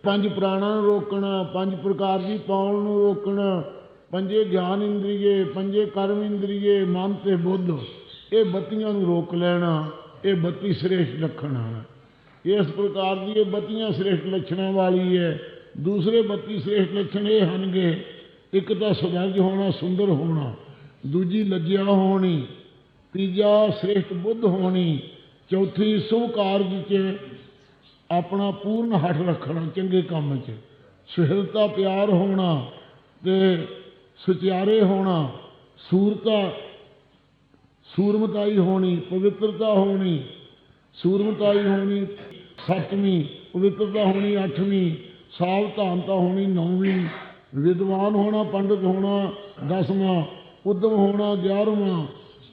ਪੰਜ ਪ੍ਰਾਣਾਂ ਨੂੰ ਰੋਕਣਾ ਪੰਜ ਪ੍ਰਕਾਰ ਦੀ ਪੌਣ ਨੂੰ ਰੋਕਣਾ ਪੰਜੇ ਗਿਆਨ ਇੰਦਰੀਏ ਪੰਜੇ ਕਰਮ ਇੰਦਰੀਏ ਮਨ ਤੇ ਬੁੱਧ। ਇਹ ਬੱਤੀਆਂ ਨੂੰ ਰੋਕ ਲੈਣਾ, ਇਹ 32 ਸ੍ਰੇਸ਼ਟ ਲੱਖਣ ਹਨ ਇਸ ਪ੍ਰਕਾਰ ਦੀ ਇਹ ਬੱਤੀਆਂ ਸ੍ਰੇਸ਼ਟ ਲੱਛਣਾਂ ਵਾਲੀ ਹੈ। ਦੂਸਰੇ 32 ਸ੍ਰੇਸ਼ਟ ਲੱਛਣ ਇਹ ਹਨਗੇ ਇੱਕ ਤਾਂ ਸੁਦਰਜ ਹੋਣਾ, ਸੁੰਦਰ ਹੋਣਾ, ਦੂਜੀ ਲੱਜਿਆ ਹੋਣੀ, ਤੀਜਾ ਸ੍ਰੇਸ਼ਟ ਬੁੱਧ ਹੋਣੀ, ਚੌਥੀ ਸੁਭ ਕਾਰਜ 'ਚ ਆਪਣਾ ਪੂਰਨ ਹੱਥ ਰੱਖਣਾ, ਚੰਗੇ ਕੰਮ 'ਚ। ਸੁਹਿਰਤਾ ਪਿਆਰ ਹੋਣਾ ਤੇ ਸੁਚਿਆਰੇ ਹੋਣਾ, ਸੂਰਤਾ ਸੂਰਮਤਾਈ ਹੋਣੀ, ਪਵਿੱਤਰਤਾ ਹੋਣੀ, ਸੂਰਮਤਾਈ ਹੋਣੀ, ਸੱਤਵੀਂ, ਪਵਿੱਤਰਤਾ ਹੋਣੀ, ਅੱਠਵੀਂ ਸਾਵਧਾਨਤਾ ਹੋਣੀ, ਨੌਵੀਂ, ਵਿਦਵਾਨ ਹੋਣਾ, ਪੰਡਿਤ ਹੋਣਾ, ਦਸਵਾਂ, ਉਦਮ ਹੋਣਾ, ਗਿਆਰਵਾਂ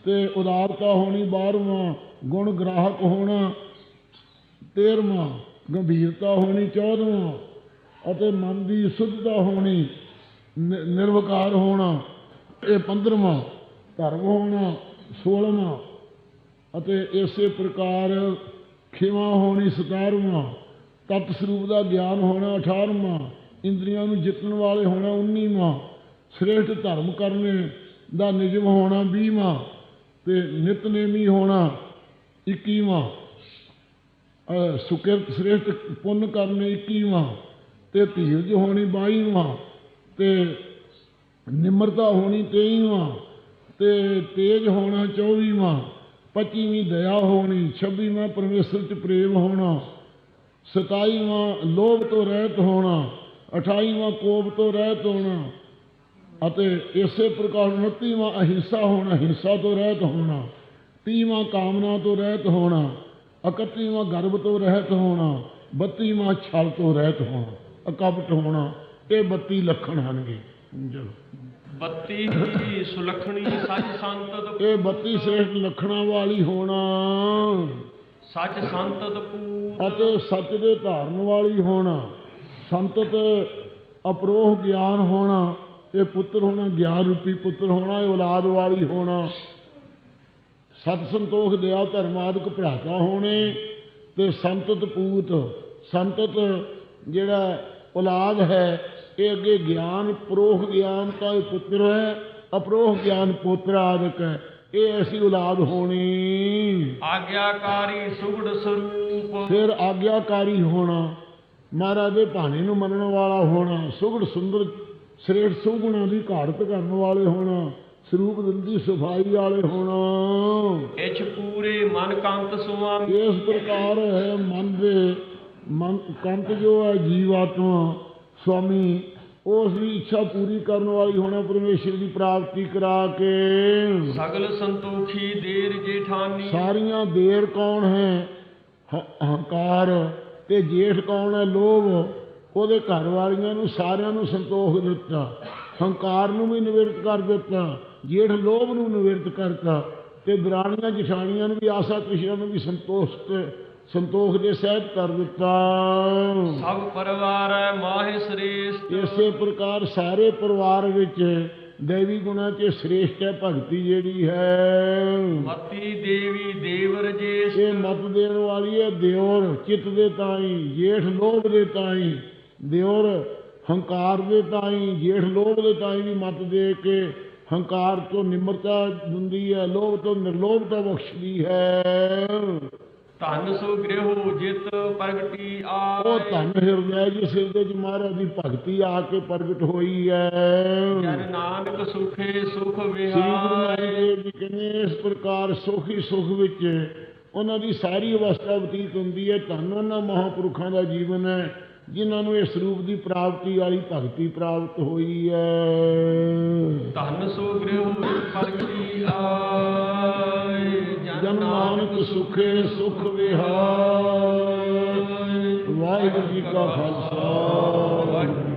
ਤੇ ਉਦਾਰਤਾ ਹੋਣੀ, ਬਾਰਵਾਂ, ਗੁਣ ਗ੍ਰਾਹਕ ਹੋਣਾ, ਤੇਰਵਾਂ, ਗੰਭੀਰਤਾ ਹੋਣੀ, ਚੌਦਵਾਂ ਅਤੇ ਮਨ ਦੀ ਸੁੱਧਤਾ ਹੋਣੀ, ਨਿ- ਨਿਰਵਕਾਰ ਹੋਣਾ, ਇਹ 15ਵਾਂ ਧਰਮ ਹੋਣਾ 16ਵਾਂ ਅਤੇ ਇਸੇ ਪ੍ਰਕਾਰ ਖਿਮਾ ਹੋਣੀ 17ਵਾਂ ਤਤ ਸਰੂਪ ਦਾ ਗਿਆਨ ਹੋਣਾ 18ਵਾਂ ਇੰਦਰੀਆਂ ਨੂੰ ਜਿੱਤਣ ਵਾਲੇ ਹੋਣਾ 19ਵਾਂ ਸ੍ਰੇਸ਼ਟ ਧਰਮ ਕਰਨੇ ਦਾ ਨਿਯਮ ਹੋਣਾ 20ਵਾਂ ਤੇ ਨਿਤਨੇਮੀ ਹੋਣਾ 21ਵਾਂ ਅਹ ਸੁਕਿਰਤ ਸ੍ਰੇਸ਼ਟ ਪੁੰਨ ਕਰਨੇ 21ਵਾਂ ਤੇ ਧੀਰਜ ਹੋਣੀ 22ਵਾਂ ਤੇ ਨਿਮਰਤਾ ਹੋਣੀ 23ਵਾਂ ਤੇ ਤੇਜ ਹੋਣਾ 24ਵਾਂ 25ਵੀਂ ਦਇਆ ਹੋਣੀ 26ਵਾਂ ਪਰਮੇਸ਼ਰ ਚ ਪ੍ਰੇਮ ਹੋਣਾ 27ਵਾਂ ਲੋਭ ਤੋਂ ਰਹਿਤ ਹੋਣਾ 28ਵਾਂ ਕੋਪ ਤੋਂ ਰਹਿਤ ਹੋਣਾ ਅਤੇ ਇਸੇ ਪ੍ਰਕਾਰ 29ਵਾਂ ਅਹਿੰਸਾ ਹੋਣਾ ਹਿੰਸਾ ਤੋਂ ਰਹਿਤ ਹੋਣਾ 30ਵਾਂ ਕਾਮਨਾ ਤੋਂ ਰਹਿਤ ਹੋਣਾ 31ਵਾਂ ਗਰਭ ਤੋਂ ਰਹਿਤ ਹੋਣਾ 32ਵਾਂ ਛਲ ਤੋਂ ਰਹਿਤ ਹੋਣਾ, ਅਕਪਟ ਹੋਣਾ ਇਹ 32 ਲੱਖਣ ਹਨਗੇ। ਚਲੋ ਬੱਤੀ ਸੁਲਖਣੀ ਸੱਚ ਸੰਤਤ ਇਹ 32 ਸ੍ਰੇਸ਼ਟ ਲੱਖਣਾਂ ਵਾਲੀ ਹੋਣਾ। ਸੱਚ ਸੰਤਤ ਪੂ ਅਤੇ ਸੱਚ ਦੇ ਧਾਰਨ ਵਾਲੀ ਹੋਣਾ। ਸੰਤਤ ਅਪਰੋਹ ਗਿਆਨ ਹੋਣਾ ਇਹ ਪੁੱਤਰ ਹੋਣਾ ਗਿਆਨ ਰੂਪੀ ਪੁੱਤਰ ਹੋਣਾ ਇਹ ਔਲਾਦ ਵਾਲੀ ਹੋਣਾ। ਸਤ ਸੰਤੋਖ ਦਇਆ ਧਰਮਾਦਿਕ ਭਰਾਤਾ ਹੋਣੇ ਤੇ ਸੰਤਤ ਪੂਤ। ਸੰਤਤ ਜਿਹੜਾ ਔਲਾਦ ਹੈ ਇਹ ਅੱਗੇ ਗਿਆਨ ਪ੍ਰੋਖ ਗਿਆਨ ਦਾ ਇਹ ਪੁੱਤਰ ਹੈ ਅਪਰੋਖ ਗਿਆਨ ਪੁੱਤਰ ਆਦਿਕ ਹੈ। ਇਹ ਐਸੀ ਔਲਾਦ ਹੋਣੀ। ਆਗਿਆਕਾਰੀ ਸੁਗੜ ਸਰੂਪ। ਫਿਰ ਆਗਿਆਕਾਰੀ ਹੋਣਾ ਮਹਾਰਾਜ ਦੇ ਭਾਣੇ ਨੂੰ ਮੰਨਣ ਵਾਲਾ ਹੋਣਾ ਸੁਗੜ ਸੁੰਦਰ ਸ੍ਰੇਸ਼ਟ ਸੁਗੁਣਾਂ ਦੀ ਘਾੜਤ ਕਰਨ ਵਾਲੇ ਹੋਣਾ ਸਰੂਪ ਦੰਦੀ ਸਫ਼ਾਈ ਵਾਲੇ ਹੋਣਾ। ਇਛ ਪੂਰੇ ਮਨ ਕੰਤ ਸੁਆਮੀ। ਇਸ ਪ੍ਰਕਾਰ ਹੈ ਮਨ ਦੇ ਮਨ ਕੰਤ ਜੋ ਹੈ ਜੀਵਾਤਮਾ। ਸੁਆਮੀ ਉਸ ਦੀ ਇੱਛਾ ਪੂਰੀ ਕਰਨ ਵਾਲੀ ਹੋਣਾ ਪਰਮੇਸ਼ਰ ਦੀ ਪ੍ਰਾਪਤੀ ਕਰਾ ਕੇ। ਸਗਲ ਸੰਤੋਖੀ ਦੇਰ ਜੇਠਾਨੀ। ਸਾਰੀਆਂ ਦੇਰ ਕੌਣ ਹੈ? ਹੰਕਾਰ ਤੇ ਜੇਠ ਕੌਣ ਹੈ? ਲੋਭ। ਉਹਦੇ ਘਰ ਵਾਲੀਆਂ ਨੂੰ ਸਾਰਿਆਂ ਨੂੰ ਸੰਤੋਖ ਦਿੱਤਾ। ਹੰਕਾਰ ਨੂੰ ਵੀ ਨਿਵਰਤ ਕਰ ਦਿੱਤਾ। ਜੇਠ ਲੋਭ ਨੂੰ ਨਿਵਰਤ ਕਰਤਾ। ਤੇ ਦਰਾਣੀਆਂ ਜਠਾਣੀਆਂ ਨੂੰ ਵੀ ਆਸਾ ਤ੍ਰਿਸ਼ਨਾ ਨੂੰ ਵੀ ਸੰਤੋਖ ਤੇ ਸੰਤੋਖ ਦੇ ਸਹਿਤ ਕਰ ਦਿੱਤਾ। ਸਭ ਪਰਿਵਾਰ ਹੈ ਮਾਹਿ ਸ੍ਰੇਸ਼ਟ। ਇਸੇ ਪ੍ਰਕਾਰ ਸਾਰੇ ਪਰਿਵਾਰ ਵਿੱਚ ਦੇਵੀ ਗੁਣਾਂ 'ਚ ਸ੍ਰੇਸ਼ਟ ਹੈ ਭਗਤੀ ਜਿਹੜੀ ਹੈ। ਮਤੀ ਦੇਵੀ ਦੇਵ ਰਜੇਸ਼ ਇਹ ਮਤ ਦੇਣ ਵਾਲੀ ਹੈ ਦਿਓਰ ਚਿੱਤ ਦੇ ਤਾਈ ਜੇਠ ਲੋਭ ਦੇ ਤਾਈ ਦਿਓਰ ਹੰਕਾਰ ਦੇ ਤਾਈ ਜੇਠ ਲੋਭ ਦੇ ਤਾਈ ਵੀ ਮਤ ਦੇ ਕੇ ਹੰਕਾਰ ਤੋਂ ਨਿਮਰਤਾ ਦਿੰਦੀ ਹੈ ਲੋਭ ਤੋਂ ਨਿਰਲੋਭਤਾ ਬਖਸ਼ਦੀ ਹੈ। ਧੰਨ ਸੋ ਗ੍ਰਹਿ ਜਿਤ ਪ੍ਰਗਟੀ ਆਏ। ਉਹ ਧੰਨ ਹਿਰਦੈ ਜਿਸ ਹਿਰਦੇ ਚ ਮਹਾਰਾਜ ਦੀ ਭਗਤੀ ਆ ਕੇ ਪ੍ਰਗਟ ਹੋਈ ਹੈ ਜਨ ਨਾਨਕ ਸੁਖੇ ਸੁਖ ਸ੍ਰੀ ਗੁਰੂ ਨਾਨਕ ਵਿਹਾਰੇ ਦੇਵ ਜੀ ਕਹਿੰਦੇ ਇਸ ਪ੍ਰਕਾਰ ਸੁਖ ਸੁਖ ਵਿੱਚ ਉਹਨਾਂ ਦੀ ਸਾਰੀ ਅਵਸਥਾ ਬਤੀਤ ਹੁੰਦੀ ਹੈ ਧੰਨ ਉਹਨਾਂ ਮਹਾਂਪੁਰਖਾਂ ਦਾ ਜੀਵਨ ਹੈ ਜਿਨ੍ਹਾਂ ਨੂੰ ਇਸ ਰੂਪ ਦੀ ਪ੍ਰਾਪਤੀ ਵਾਲੀ ਭਗਤੀ ਪ੍ਰਾਪਤ ਹੋਈ ਹੈ ਧੰਨ ਸੋ ਗ੍ਰਹਿ ਜਿਤ ਪ੍ਰਗਟੀ ਆਏ। ਜਨ ਨਾਨਕ ਸੁਖੇ ਸੁਖ ਵਿਹਾਰ। ਵਾਹਿਗੁਰੂ ਜੀ ਕਾ ਖਾਲਸਾ। ਵਾਹਿਗੁਰੂ